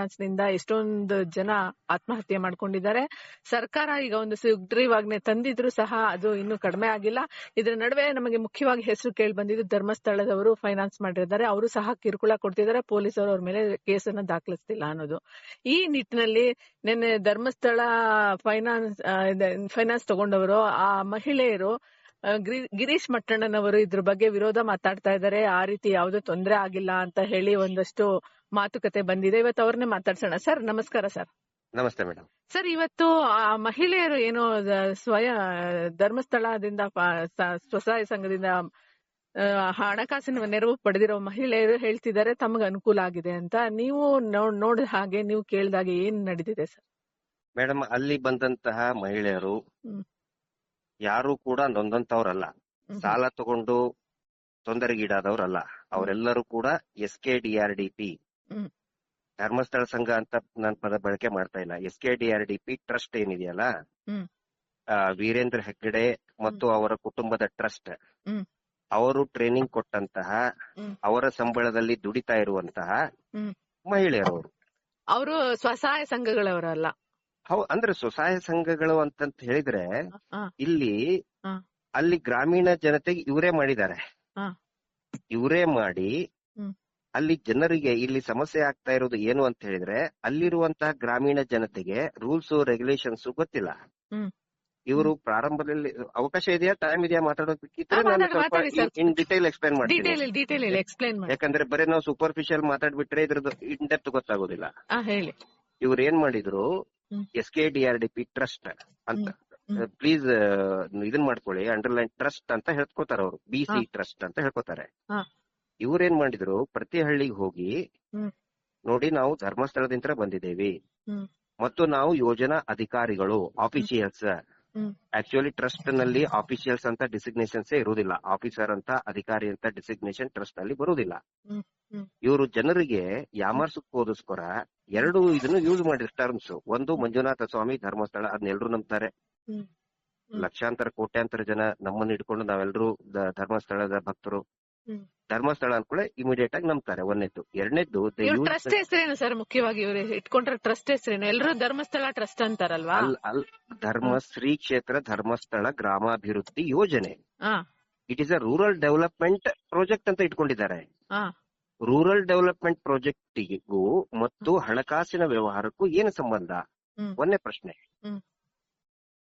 ಫೈನಾನ್ಸ್ನಿಂದ ಎಷ್ಟೊಂದು ಜನ ಆತ್ಮಹತ್ಯೆ ಮಾಡ್ಕೊಂಡಿದ್ದಾರೆ. ಸರ್ಕಾರ ಈಗ ಒಂದು ಸುಗ್ರೀವಾಜ್ಞೆ ತಂದಿದ್ರು ಸಹ ಅದು ಇನ್ನು ಕಡಿಮೆ ಆಗಿಲ್ಲ. ಇದರ ನಡುವೆ ನಮಗೆ ಮುಖ್ಯವಾಗಿ ಹೆಸರು ಕೇಳಿ ಬಂದಿದ್ದು ಧರ್ಮಸ್ಥಳದವರು ಫೈನಾನ್ಸ್ ಮಾಡಿದ್ದಾರೆ. ಅವರು ಸಹ ಕಿರುಕುಳ ಕೊಡ್ತಿದ್ದಾರೆ. ಪೊಲೀಸರು ಅವ್ರ ಮೇಲೆ ಕೇಸನ್ನ ದಾಖಲಿಸ್ತಿಲ್ಲ ಅನ್ನೋದು. ಈ ನಿಟ್ಟಿನಲ್ಲಿ ನಿನ್ನೆ ಧರ್ಮಸ್ಥಳ ಫೈನಾನ್ಸ್ ಫೈನಾನ್ಸ್ ತಗೊಂಡವರು, ಆ ಮಹಿಳೆಯರು ಗಿರೀಶ್ ಮಟ್ಟಣ್ಣನವರು ಇದ್ರ ಬಗ್ಗೆ ವಿರೋಧ ಮಾತಾಡ್ತಾ ಇದ್ದಾರೆ. ಆ ರೀತಿ ಯಾವುದೇ ತೊಂದರೆ ಆಗಿಲ್ಲ ಅಂತ ಹೇಳಿ ಒಂದಷ್ಟು ಮಾತುಕತೆ ಬಂದಿದೆ. ಇವತ್ತು ಅವ್ರನ್ನೇ ಮಾತಾಡ್ಸೋಣ. ಸರ್ ನಮಸ್ಕಾರ ಸರ್. ನಮಸ್ತೆ ಮೇಡಮ್ ಸರ್ ಇವತ್ತು ಮಹಿಳೆಯರು ಏನು ಸ್ವಯಂ ಧರ್ಮಸ್ಥಳದಿಂದ ಸ್ವಸಹಾಯ ಸಂಘದಿಂದ ಹಣಕಾಸಿನ ನೆರವು ಪಡೆದಿರೋ ಮಹಿಳೆಯರು ಹೇಳ್ತಿದ್ದಾರೆ ತಮಗೆ ಅನುಕೂಲ ಆಗಿದೆ ಅಂತ. ನೀವು ನೋಡ್ ನೋಡಿದ ಹಾಗೆ ನೀವು ಕೇಳಿದಾಗೆ ಏನ್ ನಡೆದಿದೆ ಸರ್? ಮೇಡಮ್ ಅಲ್ಲಿ ಬಂದಂತಹ ಮಹಿಳೆಯರು ಯಾರು ಕೂಡ ನೊಂದಂತವ್ರಲ್ಲ. ಸಾಲ ತಗೊಂಡು ತೊಂದರೆಗೀಡಾದವ್ರಲ್ಲ. ಅವರೆಲ್ಲರೂ ಕೂಡ S K D R D P. Dharmasthala ಸಂಘ ಅಂತ ನನ್ ಪದ ಬಳಕೆ ಮಾಡ್ತಾ ಇಲ್ಲ. S K D R D P trust ಏನಿದೆಯಲ್ಲ. ವೀರೇಂದ್ರ ಹೆಗ್ಗಡೆ ಮತ್ತು ಅವರ ಕುಟುಂಬದ ಟ್ರಸ್ಟ್. ಅವರು ಟ್ರೈನಿಂಗ್ ಕೊಟ್ಟಂತಹ ಅವರ ಸಂಬಳದಲ್ಲಿ ದುಡಿತಾ ಇರುವಂತಹ ಮಹಿಳೆಯರವರು. ಮಹಿಳೆಯರು ಅವರು ಸ್ವಸಹಾಯ ಸಂಘಗಳವರಲ್ಲ. ಹೌ ಅಂದ್ರೆ ಸ್ವಸಹಾಯ ಸಂಘಗಳು ಅಂತಂತ ಹೇಳಿದ್ರೆ ಇಲ್ಲಿ ಅಲ್ಲಿ ಗ್ರಾಮೀಣ ಜನತೆಗೆ ಇವರೇ ಮಾಡಿದ್ದಾರೆ. ಇವರೇ ಮಾಡಿ. ಅಲ್ಲಿ ಜನರಿಗೆ ಇಲ್ಲಿ ಸಮಸ್ಯೆ ಆಗ್ತಾ ಇರೋದು ಏನು ಅಂತ ಹೇಳಿದ್ರೆ ಅಲ್ಲಿರುವಂತಹ ಗ್ರಾಮೀಣ ಜನತೆಗೆ ರೂಲ್ಸ್ ರೆಗ್ಯುಲೇಷನ್ಸ್ ಗೊತ್ತಿಲ್ಲ. ಇವರು ಪ್ರಾರಂಭದಲ್ಲಿ ಅವಕಾಶ ಇದೆಯಾ? ಟೈಮ್ ಇದೆಯಾ ಮಾತಾಡೋದಕ್ಕಿದ್ರೆ ನಾನು ಸ್ವಲ್ಪ ಇನ್ ಡಿಟೇಲ್ ಎಕ್ಸ್ಪ್ಲೈನ್ ಮಾಡ್ತೀನಿ. ಯಾಕಂದ್ರೆ ಬರೀ ನಾವು ಸೂಪರ್ಫಿಷಿಯಲ್ ಮಾತಾಡ್ಬಿಟ್ರೆ ಇದ್ರದ್ದು ಇನ್ ಡೆಪ್ತ್ ಗೊತ್ತಾಗೋದಿಲ್ಲ. ಇವ್ರು ಏನ್ ಮಾಡಿದ್ರು? S K D R D P trust ಅಂತ. ಪ್ಲೀಸ್ ಇದನ್ ಮಾಡ್ಕೊಳ್ಳಿ ಅಂಡರ್ಲೈನ್ ಟ್ರಸ್ಟ್ ಅಂತ ಹೇಳ್ಕೋತಾರೆ ಅವರು. ಬಿ ಸಿ ಟ್ರಸ್ಟ್ ಅಂತ ಹೇಳ್ಕೋತಾರೆ. ಇವ್ರೇನ್ ಮಾಡಿದ್ರು? ಪ್ರತಿ ಹಳ್ಳಿಗೆ ಹೋಗಿ ನೋಡಿ ನಾವು ಧರ್ಮಸ್ಥಳದಿಂದ ಬಂದಿದ್ದೇವೆ. ಮತ್ತು ನಾವು ಯೋಜನಾ ಅಧಿಕಾರಿಗಳು ಆಫೀಸಿಯಲ್ಸ್. ಹ್ಮ್. ಆಕ್ಚುಲಿ ಟ್ರಸ್ಟ್ನಲ್ಲಿ ಆಫೀಸಿಯಲ್ಸ್ ಅಂತ ಡಿಸಿಗ್ನೇಷನ್ಸ್ ಇರುವುದಿಲ್ಲ. ಆಫೀಸರ್ ಅಂತ ಅಧಿಕಾರಿ ಅಂತ ಡಿಸಿಗ್ನೇಷನ್ ಟ್ರಸ್ಟ್ನಲ್ಲಿ ಬರುವುದಿಲ್ಲ. ಇವರು ಜನರಿಗೆ ಯಾಮರ್ಸಕ್ಕೋಸ್ಕರ ಎರಡು ಇದನ್ನು ಯೂಸ್ ಮಾಡಿದ್ರು ಟರ್ಮ್ಸ್. ಒಂದು ಮಂಜುನಾಥ ಸ್ವಾಮಿ ಧರ್ಮಸ್ಥಳ ಅದನ್ನೆಲ್ಲರೂ ಎಲ್ರು ನಂಬ್ತಾರೆ. ಲಕ್ಷಾಂತರ ಕೋಟ್ಯಾಂತರ ಜನ ನಮ್ಮನ್ನ ಇಟ್ಕೊಂಡು ನಾವೆಲ್ಲರೂ ಧರ್ಮಸ್ಥಳದ ಭಕ್ತರು. ಧರ್ಮಸ್ಥಳ ಅನ್ಕೊಳ್ಳೆ ಇಮಿಡಿಯೇಟ್ ಆಗಿ ನಂಬ್ತಾರೆ. ಒಂದನೇದ್ದು. ಎರಡನೇದ್ದು ಟ್ರಸ್ಟ್ ಹೆಸರೇನು ಸರ್? ಮುಖ್ಯವಾಗಿ ಇವರು ಇಟ್ಕೊಂಡ್ರೆ ಟ್ರಸ್ಟ್ ಹೆಸರೇನು? ಎಲ್ಲರೂ ಧರ್ಮಸ್ಥಳ ಟ್ರಸ್ಟ್ ಅಂತಾರಲ್ವಾ? ಅಲ್ ಧರ್ಮ ಶ್ರೀ ಕ್ಷೇತ್ರ ಧರ್ಮಸ್ಥಳ ಗ್ರಾಮಾಭಿವೃದ್ಧಿ ಯೋಜನೆ. It is a rural development project ಅಂತ ಇಟ್ಕೊಂಡಿದ್ದಾರೆ. ರೂರಲ್ ಡೆವಲಪ್ಮೆಂಟ್ ಪ್ರಾಜೆಕ್ಟಿಗೂ ಮತ್ತು ಹಣಕಾಸಿನ ವ್ಯವಹಾರಕ್ಕೂ ಏನು ಸಂಬಂಧ. ಒಂದೇ ಪ್ರಶ್ನೆ.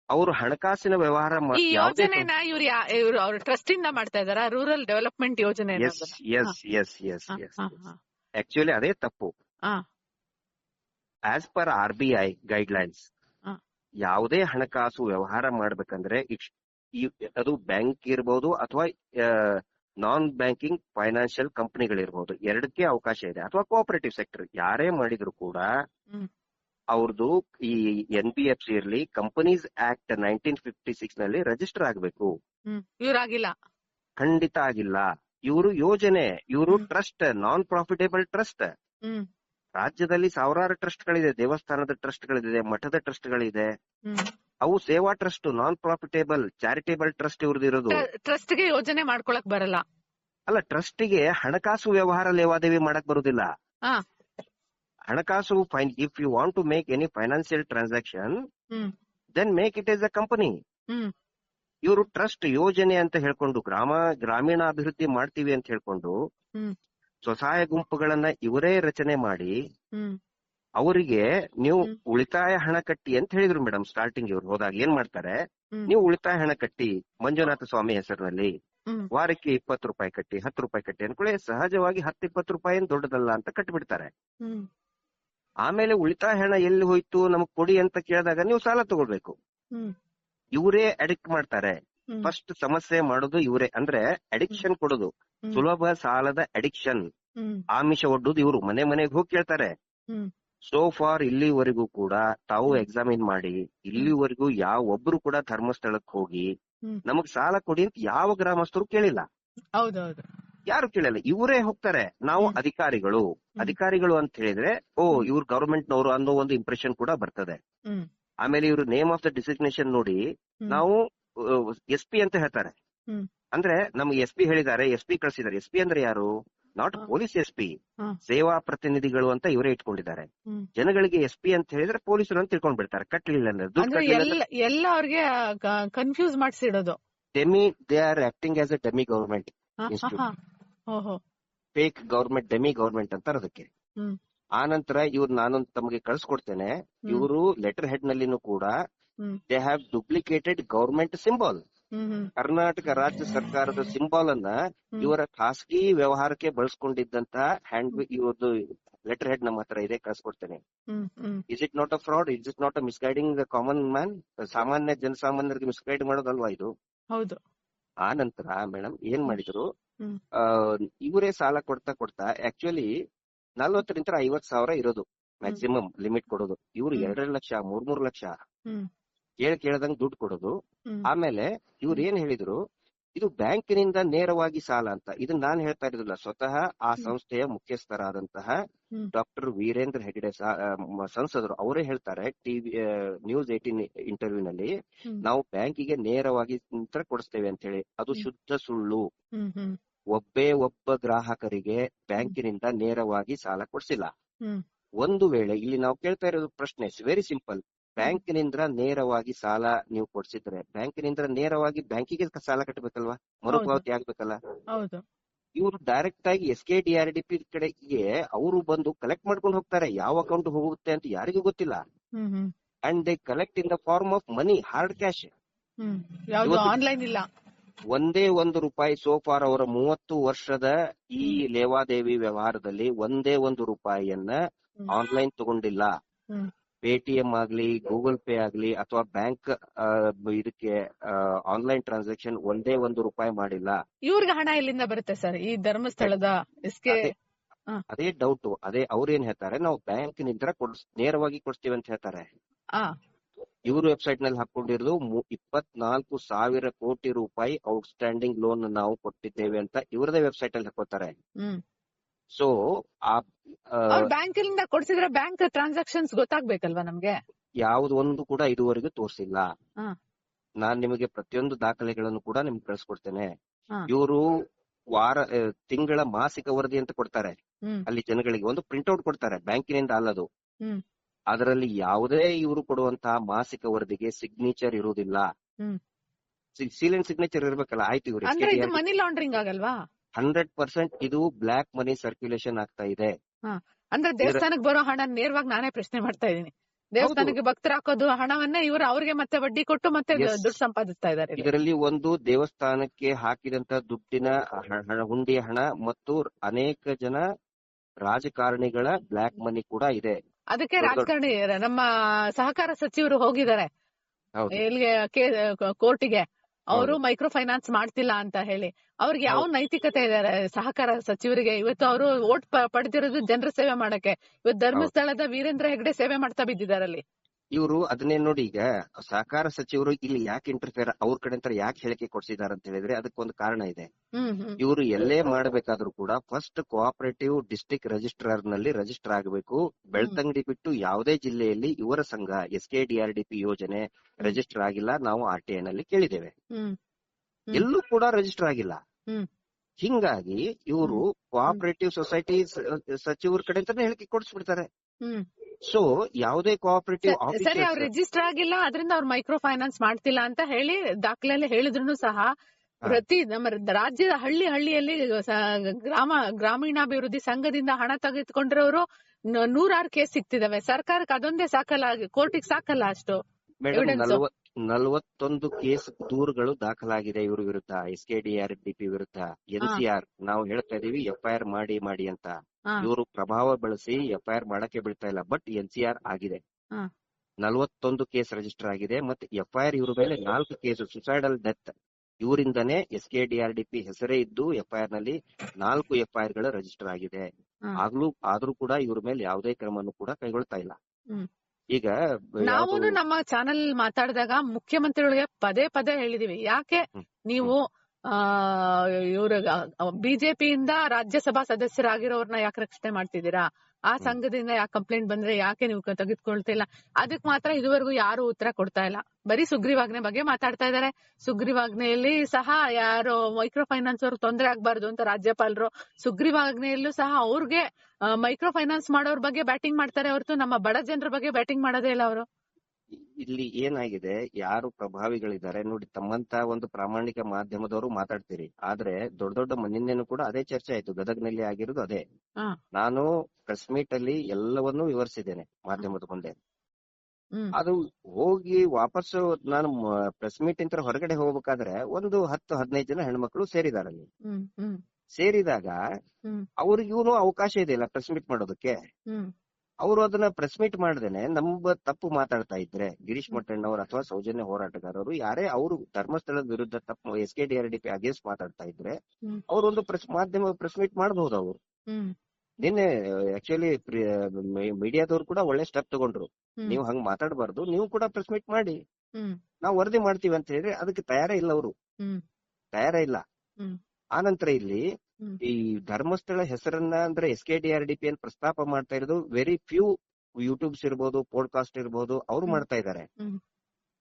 ಅವರು ಹಣಕಾಸಿನ ವ್ಯವಹಾರ ಈ ಯೋಜನೆನ ಇವ್ರು ಯಾ- ಇವ್ರು ಅವ್ರ ಟ್ರಸ್ಟ್ ಇಂದ ಮಾಡ್ತಾ ಇದಾರ ರೂರಲ್ ಡೆವಲಪ್ಮೆಂಟ್ ಯೋಜನೆ yes yes yes yes yes actually ಅದೇ ತಪ್ಪು. As per R B I guidelines ಯಾವುದೇ ಹಣಕಾಸು ವ್ಯವಹಾರ ಮಾಡ್ಬೇಕಂದ್ರೆ ಅದು ಬ್ಯಾಂಕ್ ಇರ್ಬೋದು ಅಥವಾ ನಾನ್ ಬ್ಯಾಂಕಿಂಗ್ ಫೈನಾನ್ಷಿಯಲ್ ಕಂಪನಿಗಳಿರ್ಬೋದು ಎರಡಕ್ಕೆ ಅವಕಾಶ ಇದೆ. ಅಥವಾ ಕೋಆಪರೇಟಿವ್ ಸೆಕ್ಟರ್ ಯಾರೇ ಮಾಡಿದ್ರು ಕೂಡ. ಅವ್ರದ್ದು ಈ ಎನ್ ಬಿ ಎಫ್ ಸಿ ಇರ್ಲಿ ಕಂಪನೀಸ್ ಆಕ್ಟ್ ನೈನ್ಟೀನ್ ಫಿಫ್ಟಿ ಸಿಕ್ಸ್ನಲ್ಲಿ ರಿಜಿಸ್ಟರ್ ಆಗ್ಬೇಕು. ಇವ್ರಾಗಿಲ್ಲ. ಖಂಡಿತ ಆಗಿಲ್ಲ. ಇವರು ಯೋಜನೆ ಇವರು ಟ್ರಸ್ಟ್ ನಾನ್ ಪ್ರಾಫಿಟೇಬಲ್ ಟ್ರಸ್ಟ್ ರಾಜ್ಯದಲ್ಲಿ ಸಾವಿರಾರು ಟ್ರಸ್ಟ್ ಗಳಿದೆ ದೇವಸ್ಥಾನದ ಟ್ರಸ್ಟ್ ಗಳಿದೆ ಮಠದ ಟ್ರಸ್ಟ್ ಗಳಿದೆ ಅವು ಸೇವಾ trust non profitable charitable trust ಇವ್ರದ್ದು ಇರೋದು. ಟ್ರಸ್ಟ್ಗೆ ಯೋಜನೆ ಮಾಡ್ಕೊಳಕ್ ಬರಲ್ಲ. ಅಲ್ಲ ಟ್ರಸ್ಟ್ಗೆ ಹಣಕಾಸು ವ್ಯವಹಾರ ಲೇವಾದೇವಿ ಮಾಡಕ್ ಬರುದಿಲ್ಲ. ಹಣಕಾಸು fine if you want to make any financial transaction then make it as a company ಇವರು ಟ್ರಸ್ಟ್ ಯೋಜನೆ ಅಂತ ಹೇಳ್ಕೊಂಡು ಗ್ರಾಮ ಗ್ರಾಮೀಣ ಅಭಿವೃದ್ಧಿ ಮಾಡ್ತೀವಿ ಅಂತ ಹೇಳ್ಕೊಂಡು. ಸ್ವಸಹಾಯ ಗುಂಪುಗಳನ್ನ ಇವರೇ ರಚನೆ ಮಾಡಿ ಅವರಿಗೆ ನೀವು ಉಳಿತಾಯ ಹಣ ಕಟ್ಟಿ ಅಂತ ಹೇಳಿದ್ರು ಮೇಡಮ್ ಸ್ಟಾರ್ಟಿಂಗ್ ಇವ್ರು ಹೋದಾಗ. ಏನ್ ಮಾಡ್ತಾರೆ? ನೀವು ಉಳಿತಾಯ ಹಣ ಕಟ್ಟಿ ಮಂಜುನಾಥ ಸ್ವಾಮಿ ಹೆಸರಿನಲ್ಲಿ. ವಾರಕ್ಕೆ ಇಪ್ಪತ್ತು ರೂಪಾಯಿ ಕಟ್ಟಿ ಹತ್ತು ರೂಪಾಯಿ ಕಟ್ಟಿ ಅನ್ಕೊಳ್ಳಿ ಸಹಜವಾಗಿ ಹತ್ತು ಇಪ್ಪತ್ತು ರೂಪಾಯಿ ದೊಡ್ಡದಲ್ಲ ಅಂತ ಕಟ್ಟಿಬಿಡ್ತಾರೆ ಆಮೇಲೆ ಉಳಿತಾಯ ಹಣ ಎಲ್ಲಿ ಹೋಯ್ತು ನಮಗ್ ಕೊಡಿ ಅಂತ ಕೇಳಿದಾಗ ನೀವು ಸಾಲ ತಗೊಳ್ಬೇಕು. ಇವರೇ ಅಡಿಕ್ಟ್ ಮಾಡ್ತಾರೆ. ಫಸ್ಟ್ ಸಮಸ್ಯೆ ಮಾಡೋದು ಇವರೇ. ಅಂದ್ರೆ ಅಡಿಕ್ಷನ್ ಕೊಡೋದು. ಸುಲಭ ಸಾಲದ ಅಡಿಕ್ಷನ್ ಆಮಿಷ ಒಡ್ಡುದು ಇವರು. ಮನೆ ಮನೆಗೆ ಹೋಗಿ ಕೇಳ್ತಾರೆ. ಸೋ ಫಾರ್ ಇಲ್ಲಿವರೆಗೂ ಕೂಡ ತಾವು ಎಕ್ಸಾಮಿನ್ ಮಾಡಿ ಇಲ್ಲಿವರೆಗೂ ಯಾವ ಒಬ್ರು ಕೂಡ ಧರ್ಮಸ್ಥಳಕ್ಕೆ ಹೋಗಿ. ನಮಗ್ ಸಾಲ ಕೊಡಿ ಅಂತ ಯಾವ ಗ್ರಾಮಸ್ಥರು ಕೇಳಿಲ್ಲ. ಯಾರು ಕೇಳಲ್ಲ ಇವರೇ ಹೋಗ್ತಾರೆ. ನಾವು ಅಧಿಕಾರಿಗಳು. ಅಧಿಕಾರಿಗಳು ಅಂತ ಹೇಳಿದ್ರೆ ಓ. ಇವ್ರು ಗವರ್ಮೆಂಟ್ ನವರು ಅನ್ನೋ ಒಂದು ಇಂಪ್ರೆಷನ್ ಕೂಡ ಬರ್ತದೆ. ಆಮೇಲೆ ಇವರು ನೇಮ್ ಆಫ್ ದ ಡಿಸಿಗ್ನೇಷನ್ ನೋಡಿ ನಾವು ಎಸ್ ಪಿ ಅಂತ ಹೇಳ್ತಾರೆ. ಅಂದ್ರೆ ನಮ್ಗೆ ಎಸ್ ಪಿ ಹೇಳಿದ್ದಾರೆ ಎಸ್ ಪಿ ಕಳ್ಸಿದ್ದಾರೆ. ಎಸ್ ಪಿ ಅಂದ್ರೆ ಯಾರು? ನಾಟ್ ಪೊಲೀಸ್ ಎಸ್ ಪಿ ಸೇವಾ ಪ್ರತಿನಿಧಿಗಳು ಅಂತ ಇವರೇ ಇಟ್ಕೊಂಡಿದ್ದಾರೆ. ಜನಗಳಿಗೆ ಎಸ್ ಪಿ ಅಂತ ಹೇಳಿದ್ರೆ ಪೊಲೀಸರು ಅಂತ ತಿಳ್ಕೊಂಡ್ ಬಿಡ್ತಾರೆ ಕಟ್ಲಿಲ್ಲ ಎಲ್ಲ ಅವ್ರಿಗೆ confuse ಮಾಡಿಸಿಡೋದು. Demi they are acting as a demi government fake government demi government ಅಂತಾರೆ ಅದಕ್ಕೆ. ಆ ನಂತರ ಇವ್ರು ನಾನು ತಮಗೆ ಕಳ್ಸಿಕೊಡ್ತೇನೆ. ಇವರು ಲೆಟರ್ ಹೆಡ್ ನಲ್ಲಿನೂ ಕೂಡ they have duplicated government symbol Karnataka ರಾಜ್ಯ ಸರ್ಕಾರದ ಸಿಂಬಲ್ ಅನ್ನ ಇವರ ಖಾಸಗಿ ವ್ಯವಹಾರಕ್ಕೆ ಬಳಸ್ಕೊಂಡಿದ್ದಂತ ಹ್ಯಾಂಡ್ ಇವ್ರದ್ದು ಲೆಟರ್ ಹೆಡ್ ನಮ್ಮ ಹತ್ರ ಇದೆ ಕಳ್ಸಿಕೊಡ್ತೇನೆ. Is it not a fraud is it not a misguiding the common man ಸಾಮಾನ್ಯ ಜನಸಾಮಾನ್ಯರಿಗೆ ಮಿಸ್ಗೈಡ್ ಮಾಡೋದಲ್ವಾ ಇದು? ಹೌದು. ಆ ನಂತರ ಮೇಡಮ್ ಏನ್ ಮಾಡಿದ್ರು? ಇವರೇ ಸಾಲ ಕೊಡ್ತಾ ಕೊಡ್ತಾ ಆಕ್ಚುಲಿ ನಲ್ವತ್ತರಿಂದ ಐವತ್ ಸಾವಿರ ಇರೋದು ಮ್ಯಾಕ್ಸಿಮಮ್ ಲಿಮಿಟ್ ಕೊಡೋದು. ಇವ್ರು. ಎರಡೆರಡು ಲಕ್ಷ ಮೂರ್ ಮೂರ್ ಲಕ್ಷ ಹೇಳ್ ಕೇಳ್ ಕೇಳ್ದಂಗ್ ದುಡ್ಡು ಕೊಡೋದು. ಆಮೇಲೆ ಇವ್ರು ಏನ್ ಹೇಳಿದ್ರು? ಇದು ಬ್ಯಾಂಕಿನಿಂದ ನೇರವಾಗಿ ಸಾಲ ಅಂತ. ಇದನ್ನ ನಾನು ಹೇಳ್ತಾ ಇರೋದಿಲ್ಲ ಸ್ವತಃ ಆ ಸಂಸ್ಥೆಯ ಮುಖ್ಯಸ್ಥರಾದಂತಹ ಡಾಕ್ಟರ್ ವೀರೇಂದ್ರ ಹೆಗಡೆ ಸಂಸದರು ಅವರೇ ಹೇಳ್ತಾರೆ ಟಿವಿ ನ್ಯೂಸ್ ಏಟೀನ್ ಇಂಟರ್ವ್ಯೂ ನಲ್ಲಿ ನಾವು ಬ್ಯಾಂಕಿಗೆ ನೇರವಾಗಿ ನಂತರ ಕೊಡಿಸ್ತೇವೆ ಅಂತ ಹೇಳಿ ಅದು ಶುದ್ಧ ಸುಳ್ಳು. ಒಬ್ಬೇ ಒಬ್ಬ ಗ್ರಾಹಕರಿಗೆ ಬ್ಯಾಂಕಿನಿಂದ ನೇರವಾಗಿ ಸಾಲ ಕೊಡ್ಸಿಲ್ಲ. ಒಂದು ವೇಳೆ ಇಲ್ಲಿ ನಾವು ಕೇಳ್ತಾ ಇರೋದು ಪ್ರಶ್ನೆ ವೆರಿ ಸಿಂಪಲ್ ಬ್ಯಾಂಕಿನಿಂದ ನೇರವಾಗಿ ಸಾಲ ನೀವು ಕೊಡ್ಸಿದ್ರೆ ಬ್ಯಾಂಕಿನಿಂದ ನೇರವಾಗಿ ಬ್ಯಾಂಕಿಗೆ ಸಾಲ ಕಟ್ಟಬೇಕಲ್ವಾ ಮರುಪಾವತಿ ಆಗ್ಬೇಕಲ್ಲ? ಹೌದು. ಇವರು ಡೈರೆಕ್ಟ್ ಆಗಿ S K D R D P ಕಡೆಗೆ ಅವರು ಬಂದು ಕಲೆಕ್ಟ್ ಮಾಡ್ಕೊಂಡು ಹೋಗ್ತಾರೆ. ಯಾವ ಅಕೌಂಟ್ ಹೋಗುತ್ತೆ ಅಂತ ಯಾರಿಗೂ ಗೊತ್ತಿಲ್ಲ. And they collect in the form of money hard cash online ಇಲ್ಲ. ಒಂದೇ ಒಂದು ರೂಪಾಯಿ ಸೋಫಾರ್ ಅವರ ಮೂವತ್ತು ವರ್ಷದ ಈ ಲೇವಾದೇವಿ ವ್ಯವಹಾರದಲ್ಲಿ ಒಂದೇ ಒಂದು ರೂಪಾಯಿಯನ್ನ ಆನ್ಲೈನ್ ತಗೊಂಡಿಲ್ಲ. ಪೇಟಿಎಂ ಆಗ್ಲಿ ಗೂಗಲ್ ಪೇ ಆಗ್ಲಿ ಅಥವಾ ಬ್ಯಾಂಕ್ ಇದಕ್ಕೆ ಆನ್ಲೈನ್ ಟ್ರಾನ್ಸಾಕ್ಷನ್ ಒಂದೇ ಒಂದು ರೂಪಾಯಿ ಮಾಡಿಲ್ಲ. ಇವ್ರಿಗೆ ಹಣ ಎಲ್ಲಿಂದ ಬರುತ್ತೆ ಸರ್? ಈ ಧರ್ಮಸ್ಥಳದ ಎಸ್ಕೆ ಅದೇ- ಡೌಟ್ ಅದೇ ಅವ್ರೇನ್ ಹೇಳ್ತಾರೆ? ನಾವು ಬ್ಯಾಂಕ್ನಿಂದ ನೇರವಾಗಿ ಕೊಡ್ತೀವಿ ಅಂತ ಹೇಳ್ತಾರೆ. ಇವ್ರ ವೆಬ್ಸೈಟ್ನಲ್ಲಿ ಹಾಕೊಂಡಿರೋದು ಇಪ್ಪತ್ನಾಲ್ಕು ಸಾವಿರ ಕೋಟಿ ರೂಪಾಯಿ ಔಟ್ಸ್ಟ್ಯಾಂಡಿಂಗ್ ಲೋನ್ ನಾವು ಕೊಟ್ಟಿದ್ದೇವೆ ಅಂತ ಇವರದೇ ವೆಬ್ಸೈಟ್ ಅಲ್ಲಿ ಹಾಕೋತಾರೆ ಹ್ಮ್ ಸೊ ಆ ಇಂದ ಅವ್ರ ಕೊಡ್ಸಿದ್ರೆ ಬ್ಯಾಂಕ್ ಟ್ರಾನ್ಸಾಕ್ಷನ್ಸ್ ಗೊತ್ತಾಗ್ಬೇಕಲ್ವಾ ನಮ್ಗೆ ಯಾವ್ದು ಒಂದು ಕೂಡ ಇದುವರೆಗೂ ತೋರಿಸಿಲ್ಲ. ನಾನ್ ನಿಮಗೆ ಪ್ರತಿಯೊಂದು ದಾಖಲೆಗಳನ್ನು ಕೂಡ ನಿಮ್ಗೆ ಕಳ್ಸಿಕೊಡ್ತೇನೆ. ಇವರು ವಾರ ತಿಂಗಳ ಮಾಸಿಕ ವರದಿ ಅಂತ ಕೊಡ್ತಾರೆ ಅಲ್ಲಿ ಜನಗಳಿಗೆ ಒಂದು ಪ್ರಿಂಟ್ಔಟ್ ಕೊಡ್ತಾರೆ ಬ್ಯಾಂಕಿನಿಂದ ಅಲ್ಲದು. ಅದರಲ್ಲಿ ಯಾವುದೇ ಇವರು ಕೊಡುವಂತಹ ಮಾಸಿಕ ವರದಿಗೆ ಸಿಗ್ನೇಚರ್ ಇರುವುದಿಲ್ಲ. ಸೀಲ್ ಸಿಗ್ನೇಚರ್ ಇರ್ಬೇಕಲ್ಲ ಆಯ್ತು ಇವರು ಮನಿ ಲಾಂಡ್ರಿಂಗ್ ಆಗಲ್ವಾ ಹಂಡ್ರೆಡ್ ಪರ್ಸೆಂಟ್ ಇದು ಬ್ಲಾಕ್ ಮನಿ ಸರ್ಕ್ಯುಲೇಷನ್ ಆಗ್ತಾ ಇದೆ. ಅಂದ್ರೆ ದೇವಸ್ಥಾನಕ್ಕೆ ಬರೋ ಹಣ ನೇರವಾಗಿ ನಾನೇ ಪ್ರಶ್ನೆ ಮಾಡ್ತಾ ಇದ್ದೀನಿ. ದೇವಸ್ಥಾನಕ್ಕೆ ಭಕ್ತರ ಹಾಕೋದು ಹಣವನ್ನ ಇವರು ಅವ್ರಿಗೆ ಮತ್ತೆ ಬಡ್ಡಿ ಕೊಟ್ಟು ಮತ್ತೆ. ದುಡ್ಡು ಸಂಪಾದಿಸ್ತಾ ಇದಾರೆ ಇಲ್ಲಿ. ಇದರಲ್ಲಿ ಒಂದು ದೇವಸ್ಥಾನಕ್ಕೆ ಹಾಕಿದಂತ ದುಡ್ಡಿನ ಹಣ ಹುಂಡಿಯ ಹಣ ಮತ್ತು ಅನೇಕ ಜನ ರಾಜಕಾರಣಿಗಳ ಬ್ಲಾಕ್ ಮನಿ ಕೂಡ ಇದೆ. ಅದಕ್ಕೆ ರಾಜಕಾರಣಿ ನಮ್ಮ ಸಹಕಾರ ಸಚಿವರು ಹೋಗಿದ್ದಾರೆ. ಇಲ್ಲಿಗೆ ಕೋರ್ಟಿಗೆ. ಅವರು ಮೈಕ್ರೋ ಫೈನಾನ್ಸ್ ಮಾಡ್ತಿಲ್ಲ ಅಂತ ಹೇಳಿ. ಅವ್ರಿಗೆ ಯಾವ ನೈತಿಕತೆ ಇದಾರೆ? ಸಹಕಾರ ಸಚಿವರಿಗೆ ಇವತ್ತು ಅವರು ಓಟ್ ಪಡೆದಿರೋದು ಜನರ ಸೇವೆ ಮಾಡಕ್ಕೆ. ಇವತ್ತು ಧರ್ಮಸ್ಥಳದ ವೀರೇಂದ್ರ ಹೆಗ್ಡೆ ಸೇವೆ ಮಾಡ್ತಾ ಬಿದ್ದಿದಾರಲ್ಲಿ ಇವರು ಅದನ್ನೇ ನೋಡಿ ಈಗ ಸಹಕಾರ ಸಚಿವರು ಇಲ್ಲಿ ಯಾಕೆ ಇಂಟರ್ಫಿಯರ್ ಅವ್ರ ಕಡೆ ಅಂತ ಯಾಕೆ ಹೇಳಿಕೆ ಕೊಡ್ಸಿದಾರೆ ಅಂತ ಹೇಳಿದ್ರೆ ಅದಕ್ಕೊಂದು ಕಾರಣ ಇದೆ. ಇವರು ಎಲ್ಲೇ ಮಾಡಬೇಕಾದ್ರೂ ಕೂಡ ಫಸ್ಟ್ ಕೋಆಪರೇಟಿವ್ ಡಿಸ್ಟಿಕ್ ರಿಜಿಸ್ಟ್ರಾರ್ನಲ್ಲಿ ರಿಜಿಸ್ಟರ್ ಆಗಬೇಕು ಬೆಳ್ತಂಗಡಿ ಬಿಟ್ಟು ಯಾವುದೇ ಜಿಲ್ಲೆಯಲ್ಲಿ ಇವರ ಸಂಘ S K D R D P ಯೋಜನೆ ರಿಜಿಸ್ಟರ್ ಆಗಿಲ್ಲ ನಾವು ಆರ್ ಟಿ ಐ ನಲ್ಲಿ ಕೇಳಿದ್ದೇವೆ. ಎಲ್ಲೂ ಕೂಡ ರಿಜಿಸ್ಟರ್ ಆಗಿಲ್ಲ. ಹಿಂಗಾಗಿ ಇವರು ಕೋಆಪರೇಟಿವ್ ಸೊಸೈಟಿ ಸಚಿವರ ಕಡೆ ಅಂತಾನೆ ಹೇಳಿಕೆ ಕೊಡಿಸ್ಬಿಡ್ತಾರೆ. ಸೊ ಯಾವುದೇ ಕೋಆಪರೇಟಿವ್ ಸರಿ ಅವ್ರು ರಿಜಿಸ್ಟರ್ ಆಗಿಲ್ಲ ಅದರಿಂದ ಅವ್ರು ಮೈಕ್ರೋ ಫೈನಾನ್ಸ್ ಮಾಡ್ತಿಲ್ಲ ಅಂತ ಹೇಳಿ ದಾಖಲೆಯಲ್ಲಿ ಹೇಳಿದ್ರು ಸಹ ಪ್ರತಿ ನಮ್ಮ ರಾಜ್ಯದ ಹಳ್ಳಿ ಹಳ್ಳಿಯಲ್ಲಿ ಗ್ರಾಮ ಗ್ರಾಮೀಣಾಭಿವೃದ್ಧಿ ಸಂಘದಿಂದ ಹಣ ತೆಗೆದುಕೊಂಡಿರೋರು ನೂರಾರು ಕೇಸ್ ಸಿಗ್ತಿದಾವೆ. ಸರ್ಕಾರಕ್ಕೆ ಅದೊಂದೇ ಸಾಕಲ್ಲ ಕೋರ್ಟಿಗೆ ಸಾಕಲ್ಲ ಅಷ್ಟು. ಮೇಡಮ್ ನಲವತ್ತೊಂದು ಕೇಸ್ ದೂರುಗಳು ದಾಖಲಾಗಿದೆ ಇವ್ರ ವಿರುದ್ಧ S K D R D P ವಿರುದ್ಧ. ಎನ್ ಸಿ ಆರ್ ನಾವು ಹೇಳ್ತಾ ಇದೀವಿ ಎಫ್ ಐ ಆರ್ ಮಾಡಿ ಮಾಡಿ ಅಂತ. ಇವರು ಪ್ರಭಾವ ಬಳಸಿ ಎಫ್ ಐ ಆರ್ ಮಾಡಕ್ಕೆ ಬಿಡ್ತಾ ಇಲ್ಲ ಬಟ್ ಎನ್ ಸಿ ಆರ್ ಆಗಿದೆ. ನಲವತ್ತೊಂದು ಕೇಸ್ ರಿಜಿಸ್ಟರ್ ಆಗಿದೆ ಮತ್ತೆ ಎಫ್ ಐ ಆರ್ ಇವ್ರ ಮೇಲೆ ನಾಲ್ಕು case suicidal death ಇವರಿಂದನೇ S K D R D P ಹೆಸರೇ ಇದ್ದು ಎಫ್ ಐ ಆರ್ನಲ್ಲಿ ನಾಲ್ಕು ಎಫ್ ಐ ಆರ್ಗಳು ರಿಜಿಸ್ಟರ್ ಆಗಿದೆ. ಆಗ್ಲೂ ಆದ್ರೂ ಕೂಡ ಇವ್ರ ಮೇಲೆ ಯಾವುದೇ ಕ್ರಮವನ್ನು ಕೂಡ ಕೈಗೊಳ್ತಾ ಇಲ್ಲ. ಈಗ ನಾವು ನಮ್ಮ ಚಾನೆಲ್ ಮಾತಾಡಿದಾಗ ಮುಖ್ಯಮಂತ್ರಿಗಳಿಗೆ ಪದೇ ಪದೇ ಹೇಳಿದೀವಿ. ಯಾಕೆ ನೀವು ಇವ್ರ ಬಿಜೆಪಿಯಿಂದ ರಾಜ್ಯಸಭಾ ಸದಸ್ಯರಾಗಿರೋರ್ನ ಯಾಕೆ ರಕ್ಷಣೆ ಮಾಡ್ತಿದ್ದೀರಾ? ಆ ಸಂಘದಿಂದ ಯಾಕೆ ಕಂಪ್ಲೇಂಟ್ ಬಂದ್ರೆ ಯಾಕೆ ನೀವು ತೆಗೆದ್ಕೊಳ್ತಿಲ್ಲ ಅದಕ್ ಮಾತ್ರ ಇದುವರೆಗೂ ಯಾರು ಉತ್ತರ ಕೊಡ್ತಾ ಇಲ್ಲ. ಬರೀ ಸುಗ್ರೀವಾಜ್ಞೆ ಬಗ್ಗೆ ಮಾತಾಡ್ತಾ ಇದಾರೆ. ಸುಗ್ರೀವಾಜ್ಞೆಯಲ್ಲಿ ಸಹ ಯಾರು ಮೈಕ್ರೋ ಫೈನಾನ್ಸ್ ಅವ್ರಿಗೆ ತೊಂದರೆ ಆಗ್ಬಾರ್ದು ಅಂತ ರಾಜ್ಯಪಾಲರು ಸುಗ್ರೀವಾಜ್ಞೆಯಲ್ಲೂ ಸಹ ಅವ್ರಿಗೆ ಮೈಕ್ರೋ ಫೈನಾನ್ಸ್ ಮಾಡೋರ್ ಬಗ್ಗೆ ಬ್ಯಾಟಿಂಗ್ ಮಾಡ್ತಾರೆ ಹೊರತು ನಮ್ಮ ಬಡ ಜನರ ಬಗ್ಗೆ ಬ್ಯಾಟಿಂಗ್ ಮಾಡೋದೇ ಇಲ್ಲ ಅವರು. ಇಲ್ಲಿ ಏನಾಗಿದೆ? ಯಾರು ಪ್ರಭಾವಿಗಳಿದ್ದಾರೆ? ನೋಡಿ ತಮ್ಮಂತ ಒಂದು ಪ್ರಾಮಾಣಿಕ ಮಾಧ್ಯಮದವರು ಮಾತಾಡ್ತೀರಿ. ಆದ್ರೆ ದೊಡ್ಡ ದೊಡ್ಡ ಮ- ಕೂಡ ಅದೇ ಚರ್ಚೆ ಆಯ್ತು. ಗದಗ್ನಲ್ಲಿ ಆಗಿರೋದು ಅದೇ. ನಾನು ಪ್ರೆಸ್ ಮೀಟ್ ಅಲ್ಲಿ ಎಲ್ಲವನ್ನೂ ವಿವರಿಸಿದ್ದೇನೆ ಮಾಧ್ಯಮದ ಮುಂದೆ. ಅದು ಹೋಗಿ ವಾಪಸ್ ನಾನು ಪ್ರೆಸ್ ಮೀಟ್ ಇಂತ ಹೊರಗಡೆ ಹೋಗ್ಬೇಕಾದ್ರೆ ಒಂದು ಹತ್ತು ಹದಿನೈದು ಜನ ಹೆಣ್ಮಕ್ಳು ಸೇರಿದಾರೆ ಅಲ್ಲಿ. ಸೇರಿದಾಗ ಅವ್ರಿಗೂನು ಅವ್ರಿಗೂ ಅವಕಾಶ ಇದೆಯಲ್ಲ ಪ್ರೆಸ್ ಮೀಟ್ ಮಾಡೋದಕ್ಕೆ. ಅವರು ಅದನ್ನ ಪ್ರೆಸ್ ಮೀಟ್ ಮಾಡ್ದೇನೆ ನಮ್ಮ ತಪ್ಪು ಮಾತಾಡ್ತಾ ಇದ್ರೆ ಗಿರೀಶ್ ಮಟ್ಟಣ್ಣವ್ರು ಅಥವಾ ಸೌಜನ್ಯ ಹೋರಾಟಗಾರರು ಯಾರೇ ಅವರು ಧರ್ಮಸ್ಥಳದ ವಿರುದ್ಧ ತಪ್ಪು S K D R D P against ಮಾತಾಡ್ತಾ ಇದ್ರೆ. ಅವರೊಂದು ಪ್ರೆಸ್ ಮಾಧ್ಯಮ ಪ್ರೆಸ್ ಮೀಟ್ ಮಾಡಬಹುದು ಅವರು ನಿನ್ನೆ ಆಕ್ಚುಲಿ ಮೀಡಿಯಾದವ್ರು ಕೂಡ ಒಳ್ಳೆ ಸ್ಟೆಪ್ ತಗೊಂಡ್ರು. ನೀವು ಹಂಗ್ ಮಾತಾಡಬಾರ್ದು ನೀವು ಕೂಡ ಪ್ರೆಸ್ ಮೀಟ್ ಮಾಡಿ ನಾವು ವರದಿ ಮಾಡ್ತೀವಿ ಅಂತ ಹೇಳಿ ಅದಕ್ಕೆ ತಯಾರೇ ಇಲ್ಲ ಅವರು ತಯಾರೇ ಇಲ್ಲ. ಆನಂತರ ಇಲ್ಲಿ. ಈ ಧರ್ಮಸ್ಥಳ ಹೆಸರನ್ನ ಅಂದ್ರೆ S K D R D P ಅಂತ ಪ್ರಸ್ತಾಪ ಮಾಡ್ತಾ ಇರೋದು ವೆರಿ ಫ್ಯೂ ಯೂಟ್ಯೂಬ್ಸ್ ಇರ್ಬೋದು ಪಾಡ್ಕಾಸ್ಟ್ ಇರ್ಬೋದು ಅವ್ರು ಮಾಡ್ತಾ ಇದ್ದಾರೆ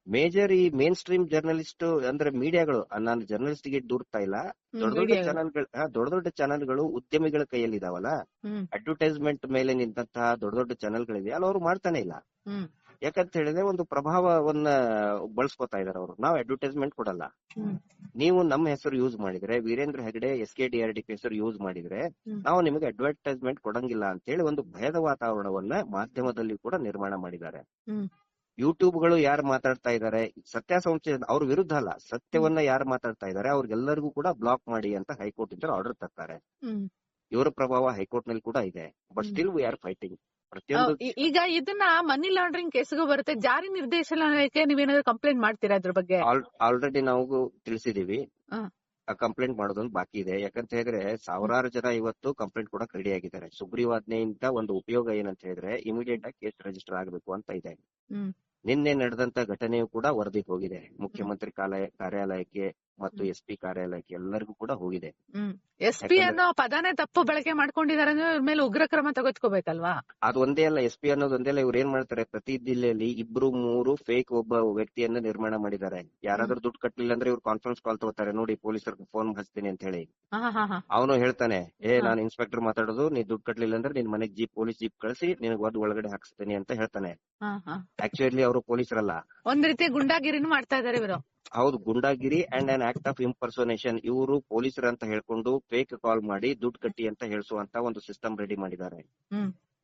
ಮೇಜರ್ ಈ ಮೇನ್ ಸ್ಟ್ರೀಮ್ ಜರ್ನಲಿಸ್ಟ್ ಅಂದ್ರೆ ಮೀಡಿಯಾಗಳು ನಾನು ಜರ್ನಲಿಸ್ಟ್ಗೆ ದೂರ್ತಾ ಇಲ್ಲ ದೊಡ್ಡ ದೊಡ್ಡ. ಚಾನಲ್ಗಳು ದೊಡ್ಡ ದೊಡ್ಡ ಚಾನಲ್ಗಳು ಉದ್ಯಮಿಗಳ ಕೈಯಲ್ಲಿ ಇದಾವಲ್ಲ ಅಡ್ವರ್ಟೈಸ್ಮೆಂಟ್ ಮೇಲೆ ನಿಂತಹ ದೊಡ್ಡ ದೊಡ್ಡ ಚಾನಲ್ಗಳಿವೆ ಅಲ್ಲ ಅವ್ರು ಮಾಡ್ತಾನೆ ಇಲ್ಲ. ಯಾಕಂತ ಹೇಳಿದ್ರೆ ಒಂದು ಪ್ರಭಾವವನ್ನ ಬಳಸ್ಕೊತಾ ಇದಾರೆ ಅವರು. ನಾವು ಅಡ್ವರ್ಟೈಸ್ಮೆಂಟ್ ಕೊಡಲ್ಲ. ನೀವು ನಮ್ಮ ಹೆಸರು ಯೂಸ್ ಮಾಡಿದ್ರೆ Veerendra Hegde S K D R D P ಹೆಸರು ಯೂಸ್ ಮಾಡಿದ್ರೆ ನಾವು ನಿಮಗೆ ಅಡ್ವರ್ಟೈಸ್ಮೆಂಟ್ ಕೊಡಂಗಿಲ್ಲ ಅಂತ ಹೇಳಿ ಒಂದು ಭಯದ ವಾತಾವರಣವನ್ನ ಮಾಧ್ಯಮದಲ್ಲಿ ಕೂಡ ನಿರ್ಮಾಣ ಮಾಡಿದ್ದಾರೆ. ಯೂಟ್ಯೂಬ್ಗಳು ಯಾರು ಮಾತಾಡ್ತಾ ಇದ್ದಾರೆ ಸತ್ಯಾಸಂಶ ಅವ್ರ ವಿರುದ್ಧ ಅಲ್ಲ. ಸತ್ಯವನ್ನ ಯಾರು ಮಾತಾಡ್ತಾ ಇದ್ದಾರೆ ಅವ್ರಿಗೆಲ್ಲರಿಗೂ ಕೂಡ ಬ್ಲಾಕ್ ಮಾಡಿ ಅಂತ ಹೈಕೋರ್ಟ್ ಇಂದ ಆರ್ಡರ್ ತರ್ತಾರೆ. ಇವರ ಪ್ರಭಾವ ಹೈಕೋರ್ಟ್ನಲ್ಲಿ ಕೂಡ ಇದೆ. But still we are fighting ಈಗ ಇದನ್ನ ಮನಿ ಲಾಂಡ್ರಿಂಗ್ ಕೇಸ್ಗೂ ಬರುತ್ತೆ. ಜಾರಿ ನಿರ್ದೇಶನಾಲಯಕ್ಕೆ ನೀವೇನಾದ್ರು ಕಂಪ್ಲೇಂಟ್ ಮಾಡ್ತೀರಾ ಇದ್ರ ಬಗ್ಗೆ? ಆಲ್ರೆಡಿ ನಾವು ತಿಳಿಸಿದೀವಿ. ಕಂಪ್ಲೇಂಟ್ ಮಾಡೋದೊಂದು ಬಾಕಿ ಇದೆ. ಯಾಕಂತ ಹೇಳಿದ್ರೆ ಸಾವಿರಾರು ಜನ ಇವತ್ತು ಕಂಪ್ಲೇಂಟ್ ಕೂಡ ರೆಡಿ ಆಗಿದ್ದಾರೆ. ಸುಗ್ರೀವಾಜ್ಞೆಯಿಂದ ಒಂದು ಉಪಯೋಗ ಏನಂತ ಹೇಳಿದ್ರೆ ಇಮಿಡಿಯೇಟ್ ಆಗಿ ಕೇಸ್ ರಿಜಿಸ್ಟರ್ ಆಗಬೇಕು ಅಂತ ಇದೆ. ನಿನ್ನೆ ನಡೆದಂತ ಘಟನೆಯು ಕೂಡ ವರದಿಗೆ ಹೋಗಿದೆ. ಮುಖ್ಯಮಂತ್ರಿ ಕಾಲ ಕಾರ್ಯಾಲಯಕ್ಕೆ ಮತ್ತು ಎಸ್ ಪಿ ಕಾರ್ಯಾಲಯಕ್ಕೆ ಎಲ್ಲರಿಗೂ ಕೂಡ ಹೋಗಿದೆ. ಎಸ್ ಪಿ ಅನ್ನೋ ಪದಾನೇ ತಪ್ಪು ಬಳಕೆ ಮಾಡ್ಕೊಂಡಿದ್ದಾರೆ ಅಂದ್ರೆ ಇವ್ರ ಮೇಲೆ ಉಗ್ರ ಕ್ರಮ ತಗೋತ್ಕೋಬೇಕಲ್ವಾ ಅದು ಒಂದೇ ಅಲ್ಲ ಎಸ್ ಪಿ ಅನ್ನೋದು ಒಂದೇ ಅಲ್ಲ ಇವ್ರು ಏನ್ ಮಾಡ್ತಾರೆ ಪ್ರತಿ ಜಿಲ್ಲೆಯಲ್ಲಿ ಇಬ್ರು ಮೂರು ಫೇಕ್ ಒಬ್ಬ ವ್ಯಕ್ತಿಯನ್ನ ನಿರ್ಮಾಣ ಮಾಡಿದ್ದಾರೆ. ಯಾರಾದ್ರೂ ದುಡ್ಡು ಕಟ್ಟಲಿಲ್ಲ ಅಂದ್ರೆ ಇವ್ರು ಕಾನ್ಫರೆನ್ಸ್ ಕಾಲ್ ತಗೋತಾರೆ ನೋಡಿ ಪೊಲೀಸರಿಗೆ ಫೋನ್ ಹಚ್ತೀನಿ ಅಂತ ಹೇಳಿ. ಅವನು ಹೇಳ್ತಾನೆ ಏ. ನಾನು ಇನ್ಸ್ಪೆಕ್ಟರ್ ಮಾತಾಡೋದು ನೀ ದುಡ್ಡು ಕಟ್ಟಲಿಲ್ಲ ಅಂದ್ರೆ ನಿನ್ ಮನೆಗ್ ಜೀಪ್ ಪೊಲೀಸ್ ಜೀಪ್ ಕಳಿಸಿ ನಿನಗೆ ಒದ್ ಒಳಗಡೆ ಹಾಕ್ಸ್ತೀನಿ ಅಂತ ಹೇಳ್ತಾನೆ. ಆಕ್ಚುಲಿ ಅವರು ಪೊಲೀಸರಲ್ಲ. ಒಂದ್ ರೀತಿ ಗುಂಡಾಗಿರಿನೂ ಮಾಡ್ತಾ ಇದಾರೆ ಇವರು. ಹೌದು ಗುಂಡಾಗಿರಿ and an act of impersonation ಇವರು ಪೊಲೀಸರು ಅಂತ ಹೇಳ್ಕೊಂಡು ಫೇಕ್ ಕಾಲ್ ಮಾಡಿ ದುಡ್ಡು ಕಟ್ಟಿ ಅಂತ ಹೇಳಿಸುವಂತ ಒಂದು ಸಿಸ್ಟಮ್ ರೆಡಿ ಮಾಡಿದ್ದಾರೆ.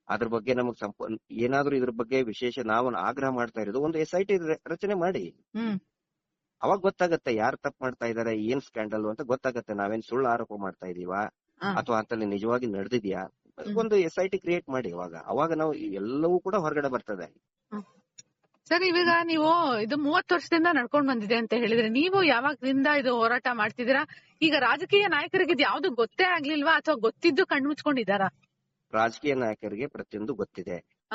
ಅದ್ರ ಬಗ್ಗೆ ನಮಗ್ ಸಂಪ ಏನಾದ್ರೂ ಇದ್ರ ಬಗ್ಗೆ ವಿಶೇಷ ನಾವು ಆಗ್ರಹ ಮಾಡ್ತಾ ಇರೋದು ಒಂದು ಎಸ್ ಐ ಟಿ ರಚನೆ ಮಾಡಿ. ಅವಾಗ ಗೊತ್ತಾಗತ್ತೆ ಯಾರು ತಪ್ಪು ಮಾಡ್ತಾ ಇದಾರೆ ಏನ್ ಸ್ಕ್ಯಾಂಡಲ್ ಅಂತ ಗೊತ್ತಾಗತ್ತೆ. ನಾವೇನ್ ಸುಳ್ಳು ಆರೋಪ ಮಾಡ್ತಾ ಇದೀವ? ಅಥವಾ ಅಂತಲ್ಲಿ ನಿಜವಾಗಿ ನಡೆದಿದ್ಯಾ. ಒಂದು ಎಸ್ ಐ ಟಿ ಕ್ರಿಯೇಟ್ ಮಾಡಿ ಅವಾಗ ಅವಾಗ ನಾವು ಎಲ್ಲವೂ ಕೂಡ ಹೊರಗಡೆ ಬರ್ತದೆ. ಸರ್ ಇವಾಗ ನೀವು ಇದು ಮೂವತ್ ವರ್ಷದಿಂದ ನಡ್ಕೊಂಡ್ ಬಂದಿದೆ ಅಂತ ಹೇಳಿದ್ರೆ ನೀವು ಯಾವಾಗಿಂದ ಇದು ಹೋರಾಟ ಮಾಡ್ತಿದ್ದೀರಾ? ಈಗ ರಾಜಕೀಯ ನಾಯಕರಿಗೆ ಇದು ಯಾವ್ದು ಗೊತ್ತೇ ಆಗ್ಲಿಲ್ವಾ? ಅಥವಾ ಗೊತ್ತಿದ್ದು ಕಣ್ಣು ಮುಚ್ಕೊಂಡಿದಾರ ರಾಜಕೀಯ ನಾಯಕರಿಗೆ ಪ್ರತಿಯೊಂದು ಗೊತ್ತಿದೆ.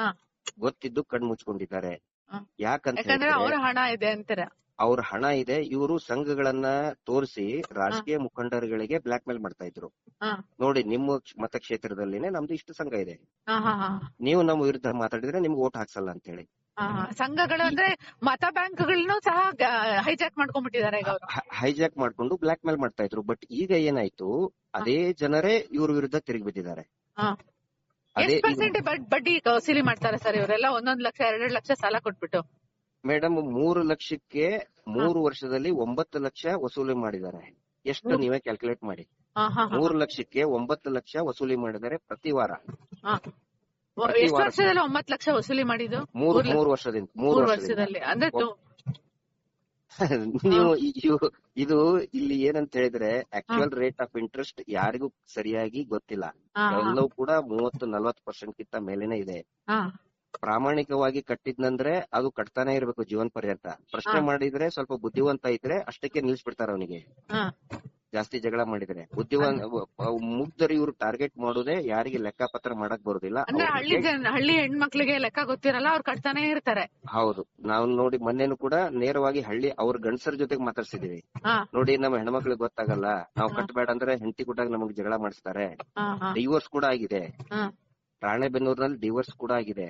ಗೊತ್ತಿದ್ದು ಕಣ್ ಮುಚ್ಕೊಂಡಿದ್ದಾರೆ ಹಾ. ಯಾಕಂತ ಯಾಕಂದ್ರೆ ಅವ್ರ ಹಣ ಇದೆ ಅಂತಾರೆ. ಅವ್ರ ಹಣ ಇದೆ. ಇವರು ಸಂಘಗಳನ್ನ ತೋರಿಸಿ ರಾಜಕೀಯ ಮುಖಂಡರುಗಳಿಗೆ ಬ್ಲಾಕ್ ಮೇಲ್ ಮಾಡ್ತಾ ಇದ್ರು. ನೋಡಿ ನಿಮ್ಮ ಕ್ಷ- ಮತಕ್ಷೇತ್ರದಲ್ಲಿನೇ ನಮ್ದು ಇಷ್ಟು ಸಂಘ ಇದೆ. ನೀವು ನಮ್ಮ ವಿರುದ್ಧ ಮಾತಾಡಿದ್ರೆ ನಿಮ್ಗೆ ಓಟ್ ಹಾಕ್ಸಲ್ಲ ಅಂತ ಹೇಳಿ. ಸಂಘಗಳು ಅಂದ್ರೆ ಮತ ಬ್ಯಾಂಕ್ಗಳನ್ನೂ ಸಹ ಹೈಜಾಕ್ ಮಾಡ್ಕೊಂಡ್ಬಿಟ್ಟಿದ್ದಾರೆ ಈಗ ಅವರು. ಹೈಜಾಕ್ ಮಾಡ್ಕೊಂಡು ಬ್ಲಾಕ್ ಮೇಲ್ ಮಾಡ್ತಾ ಇದ್ರು ಬಟ್ ಈಗ ಏನಾಯ್ತು ಅದೇ ಜನರೇ ಇವ್ರ ವಿರುದ್ಧ ತಿರುಗಿ ಬಿದ್ದಿದ್ದಾರೆ. ಅದೇ ಎಷ್ಟ್ ಪರ್ಸೆಂಟ್ ಬಡ್ಡಿ ವಸೂಲಿ ಮಾಡ್ತಾರೆ ಸರ್ ಇವರೆಲ್ಲ? ಒಂದೊಂದ್ ಲಕ್ಷ ಎರಡೆರಡು ಲಕ್ಷ ಸಾಲ ಕೊಟ್ಬಿಟ್ಟು. ಮೇಡಮ್ ಮೂರು ಲಕ್ಷಕ್ಕೆ ಮೂರು ವರ್ಷದಲ್ಲಿ ಒಂಬತ್ತು ಲಕ್ಷ ವಸೂಲಿ ಮಾಡಿದ್ದಾರೆ. ಎಷ್ಟು ನೀವೇ ಕ್ಯಾಲ್ಕುಲೇಟ್ ಮಾಡಿ. ಮೂರು ಲಕ್ಷಕ್ಕೆ ಒಂಬತ್ತು ಲಕ್ಷ ವಸೂಲಿ ಮಾಡಿದರೆ ಪ್ರತಿ ವಾರ. ಎಷ್ಟು ವಾರ. ವರ್ಷದಲ್ಲಿ ಒಂಬತ್ತು ಲಕ್ಷ ವಸೂಲಿ ಮಾಡಿದ್ದು? ಮೂರು ಮೂರು ವರ್ಷದಿಂದ ಮೂರು ವರ್ಷದಲ್ಲಿ. ಅಂದ್ರೆ ನೀವು ಇದು ಇಲ್ಲಿ ಏನಂತ ಹೇಳಿದ್ರೆ ಆಕ್ಚುಯಲ್ ರೇಟ್ ಆಫ್ ಇಂಟ್ರೆಸ್ಟ್ ಯಾರಿಗೂ ಸರಿಯಾಗಿ ಗೊತ್ತಿಲ್ಲ. ಎಲ್ಲವೂ ಕೂಡ ಮೂವತ್ತು ನಲ್ವತ್ತು ಪರ್ಸೆಂಟ್ ಕಿಂತ ಮೇಲೇನೆ ಇದೆ. ಪ್ರಾಮಾಣಿಕವಾಗಿ ಕಟ್ಟಿದ್ನಂದ್ರೆ ಅದು ಕಟ್ತಾನೆ ಇರ್ಬೇಕು ಜೀವನ ಪರ್ಯಂತ. ಪ್ರಶ್ನೆ ಮಾಡಿದ್ರೆ ಸ್ವಲ್ಪ ಬುದ್ಧಿವಂತ ಇದ್ರೆ ಅಷ್ಟಕ್ಕೆ ನಿಲ್ಸ್ಬಿಡ್ತಾರ ಅವನಿಗೆ. ಜಾಸ್ತಿ ಜಗಳ ಮಾಡಿದ್ರೆ ಉದ್ಯೋಗ ಮುಗ್ಧರು ಇವ್ರು ಟಾರ್ಗೆಟ್ ಮಾಡೋದೇ ಯಾರಿಗೆ ಲೆಕ್ಕಪತ್ರ ಮಾಡಕ್ ಬರೋದಿಲ್ಲ. ಅಂದ್ರೆ ಹಳ್ಳಿ ಜನ ಹಳ್ಳಿ ಹೆಣ್ಮಕ್ಳಿಗೆ ಲೆಕ್ಕ ಗೊತ್ತಿರಲ್ಲ ಅವ್ರು ಕಟ್ತಾನೆ ಇರ್ತಾರೆ. ಹೌದು. ನಾವು ನೋಡಿ ಮೊನ್ನೆನು ಕೂಡ ನೇರವಾಗಿ ಹಳ್ಳಿ ಅವ್ರ ಗಂಡಸರ ಜೊತೆಗೆ ಮಾತಾಡ್ಸಿದೀವಿ. ನೋಡಿ ನಮ್ಮ ಹೆಣ್ಮಕ್ಳಿಗೆ ಗೊತ್ತಾಗಲ್ಲ. ನಾವು. ಕಟ್ಟಬೇಡ ಅಂದ್ರೆ ಹೆಂಡತಿ ಕೊಟ್ಟಾಗ ನಮಗ್ ಜಗಳ ಮಾಡಿಸ್ತಾರೆ. ಡಿವೋರ್ಸ್ ಕೂಡ ಆಗಿದೆ. ರಾಣೆಬೆನ್ನೂರ್ನಲ್ಲಿ ಡಿವೋರ್ಸ್ ಕೂಡ ಆಗಿದೆ.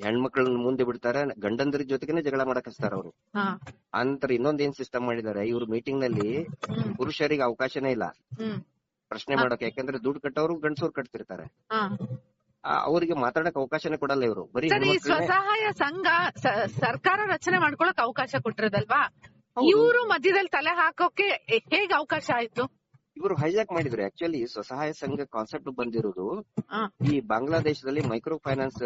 ಹೆಣ್ಮಕ್ಳನ್ನ ಮುಂದೆ ಬಿಡ್ತಾರೆ ಗಂಡಂದ್ರ ಜೊತೆಗೇನೆ ಜಗಳ ಮಾಡಕ್ ಹಚ್ತಾರ ಅವರು. ಅಂತರ ಇನ್ನೊಂದ್ ಏನ್ ಸಿಸ್ಟಮ್ ಮಾಡಿದ್ದಾರೆ ಇವ್ರು ಮೀಟಿಂಗ್ನಲ್ಲಿ ಪುರುಷರಿಗೆ ಅವಕಾಶನೇ ಇಲ್ಲ. ಪ್ರಶ್ನೆ ಮಾಡಕ್ ಯಾಕಂದ್ರೆ ದುಡ್ಡು ಕಟ್ಟೋರು ಗಂಡಸೂರ್ ಕಟ್ತಿರ್ತಾರೆ. ಅವರಿಗೆ ಮಾತಾಡಕ್ ಅವಕಾಶನೇ ಕೊಡಲ್ಲ ಇವರು. ಬರೀ ಸ್ವಸಹಾಯ ಸಂಘ ಸರ್ಕಾರ ರಚನೆ ಮಾಡ್ಕೊಳಕ್ ಅವಕಾಶ ಕೊಟ್ಟಿರೋದಲ್ವಾ. ಇವರು ಮಧ್ಯದಲ್ಲಿ ತಲೆ ಹಾಕೋಕೆ ಹೇಗ್ ಅವಕಾಶ ಆಯ್ತು? ಇವರು ಹೈಜಾಕ್ ಮಾಡಿದ್ರು. ಆಕ್ಚುಲಿ ಸ್ವಸಹಾಯ ಸಂಘ ಕಾನ್ಸೆಪ್ಟ್ ಬಂದಿರೋದು ಈ ಬಾಂಗ್ಲಾದೇಶದಲ್ಲಿ ಮೈಕ್ರೋ ಫೈನಾನ್ಸ್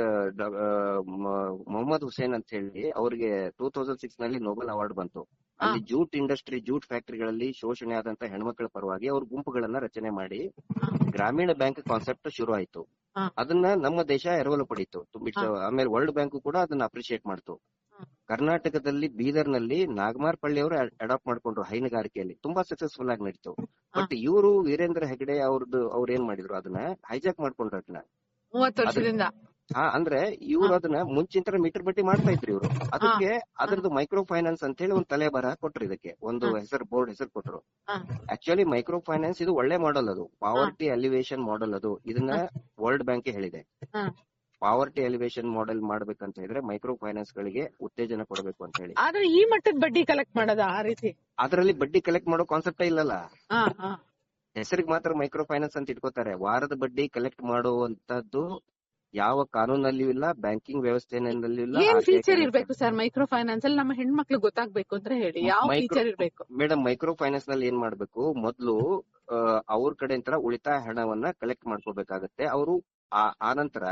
ಮೊಹಮ್ಮದ್ ಹುಸೇನ್ ಅಂತ ಹೇಳಿ ಅವ್ರಿಗೆ ಟೂ ತೌಸಂಡ್ ಸಿಕ್ಸ್ನಲ್ಲಿ ನೋಬೆಲ್ ಅವಾರ್ಡ್ ಬಂತು. ಅಲ್ಲಿ ಜೂಟ್ ಇಂಡಸ್ಟ್ರಿ ಜೂಟ್ ಫ್ಯಾಕ್ಟರಿಗಳಲ್ಲಿ ಶೋಷಣೆ ಆದಂತ ಹೆಣ್ಮಕ್ಳ ಪರವಾಗಿ ಅವ್ರ ಗುಂಪುಗಳನ್ನ ರಚನೆ ಮಾಡಿ ಗ್ರಾಮೀಣ ಬ್ಯಾಂಕ್ ಕಾನ್ಸೆಪ್ಟ್ ಶುರು ಆಯ್ತು. ಅದನ್ನ ನಮ್ಮ ದೇಶ ಎರವಲು ಪಡೀತು. ಆಮೇಲೆ ವರ್ಲ್ಡ್ ಬ್ಯಾಂಕ್ ಕೂಡ ಅದನ್ನ ಅಪ್ರಿಶಿಯೇಟ್ ಮಾಡ್ತು. ಕರ್ನಾಟಕದಲ್ಲಿ ಬೀದರ್ನಲ್ಲಿ ನಾಗಮಾರ್ ಪಳ್ಳಿ ಅವರು ಅಡಾಪ್ಟ್ ಮಾಡ್ಕೊಂಡ್ರು ಹೈನುಗಾರಿಕೆಯಲ್ಲಿ. ತುಂಬಾ ಸಕ್ಸಸ್ಫುಲ್ ಆಗಿ ನಡೀತು. ಬಟ್ ಇವರು ವೀರೇಂದ್ರ ಹೆಗಡೆ ಅವ್ರದ್ದು ಅವ್ರ ಏನ್ ಮಾಡಿದ್ರು? ಅದನ್ನ ಹೈಜಾಕ್ ಮಾಡ್ಕೊಂಡ್ರು ಅದನ್ನ ವರ್ಷದಿಂದ. ಹಾ ಅಂದ್ರೆ ಇವ್ರು ಅದನ್ನ ಮುಂಚಿನ ತರ ಮೀಟರ್ ಬಟ್ಟಿ ಮಾಡ್ತಾ ಇದ್ರು ಇವರು. ಅದಕ್ಕೆ ಅದ್ರದ್ದು ಮೈಕ್ರೋ ಫೈನಾನ್ಸ್ ಅಂತ ಹೇಳಿ ಒಂದು ತಲೆ ಬರ ಕೊಟ್ರು ಇದಕ್ಕೆ. ಒಂದು ಹೆಸರು ಬೋರ್ಡ್ ಹೆಸರು ಕೊಟ್ರು. ಆಕ್ಚುಲಿ ಮೈಕ್ರೋ ಫೈನಾನ್ಸ್ ಇದು ಒಳ್ಳೆ ಮಾಡೆಲ್ ಅದು. ಪಾವರ್ಟಿ ಅಲಿವೇಶನ್ ಮಾಡೆಲ್ ಅದು. ಇದನ್ನ ವರ್ಲ್ಡ್ ಬ್ಯಾಂಕ್ ಹೇಳಿದೆ. ಪಾವರ್ಟಿ ಎಲಿವೇಶನ್ ಮಾಡೆಲ್ ಮಾಡ್ಬೇಕಂತ ಹೇಳಿದ್ರೆ ಮೈಕ್ರೋ ಫೈನಾನ್ಸ್ ಗಳಿಗೆ ಉತ್ತೇಜನ ಕೊಡಬೇಕು ಅಂತ ಹೇಳಿ. ಆದ್ರೆ ಈ ಮಟ್ಟದ ಬಡ್ಡಿ ಕಲೆಕ್ಟ್ ಮಾಡೋದ ಆ ರೀತಿ? ಅದರಲ್ಲಿ ಬಡ್ಡಿ ಕಲೆಕ್ಟ್ ಮಾಡೋ ಕಾನ್ಸೆಪ್ಟೇ ಇಲ್ಲಲ್ಲ. ಹೆಸರಿಗೆ ಮಾತ್ರ ಮೈಕ್ರೋ ಫೈನಾನ್ಸ್ ಅಂತ ಇಟ್ಕೋತಾರೆ. ವಾರದ ಬಡ್ಡಿ ಕಲೆಕ್ಟ್ ಮಾಡುವಂತದ್ದು ಯಾವ ಕಾನೂನಲ್ಲಿಯೂ ಇಲ್ಲ ಬ್ಯಾಂಕಿಂಗ್ ವ್ಯವಸ್ಥೆ ಇಲ್ಲ ಏನ್ ಫೀಚರ್ ಇರ್ಬೇಕು ಸರ್ ಮೈಕ್ರೋ ಫೈನಾನ್ಸ್ ಅಲ್ಲಿ ನಮ್ಮ ಹೆಣ್ಮಕ್ಳು ಗೊತ್ತಾಗ್ಬೇಕು ಅಂದ್ರೆ ಹೇಳಿ. ಯಾವ ಫೀಚರ್ ಇರಬೇಕು? ಮೇಡಮ್ ಮೈಕ್ರೋ ಫೈನಾನ್ಸ್ನಲ್ಲಿ ಏನ್ ಮಾಡ್ಬೇಕು? ಮೊದ್ಲು ಅವ್ರ ಕಡೆ ಉಳಿತಾಯ ಹಣವನ್ನ ಕಲೆಕ್ಟ್ ಮಾಡ್ಕೋಬೇಕಾಗತ್ತೆ. ಅವರು ಆನಂತರ ನಂತರ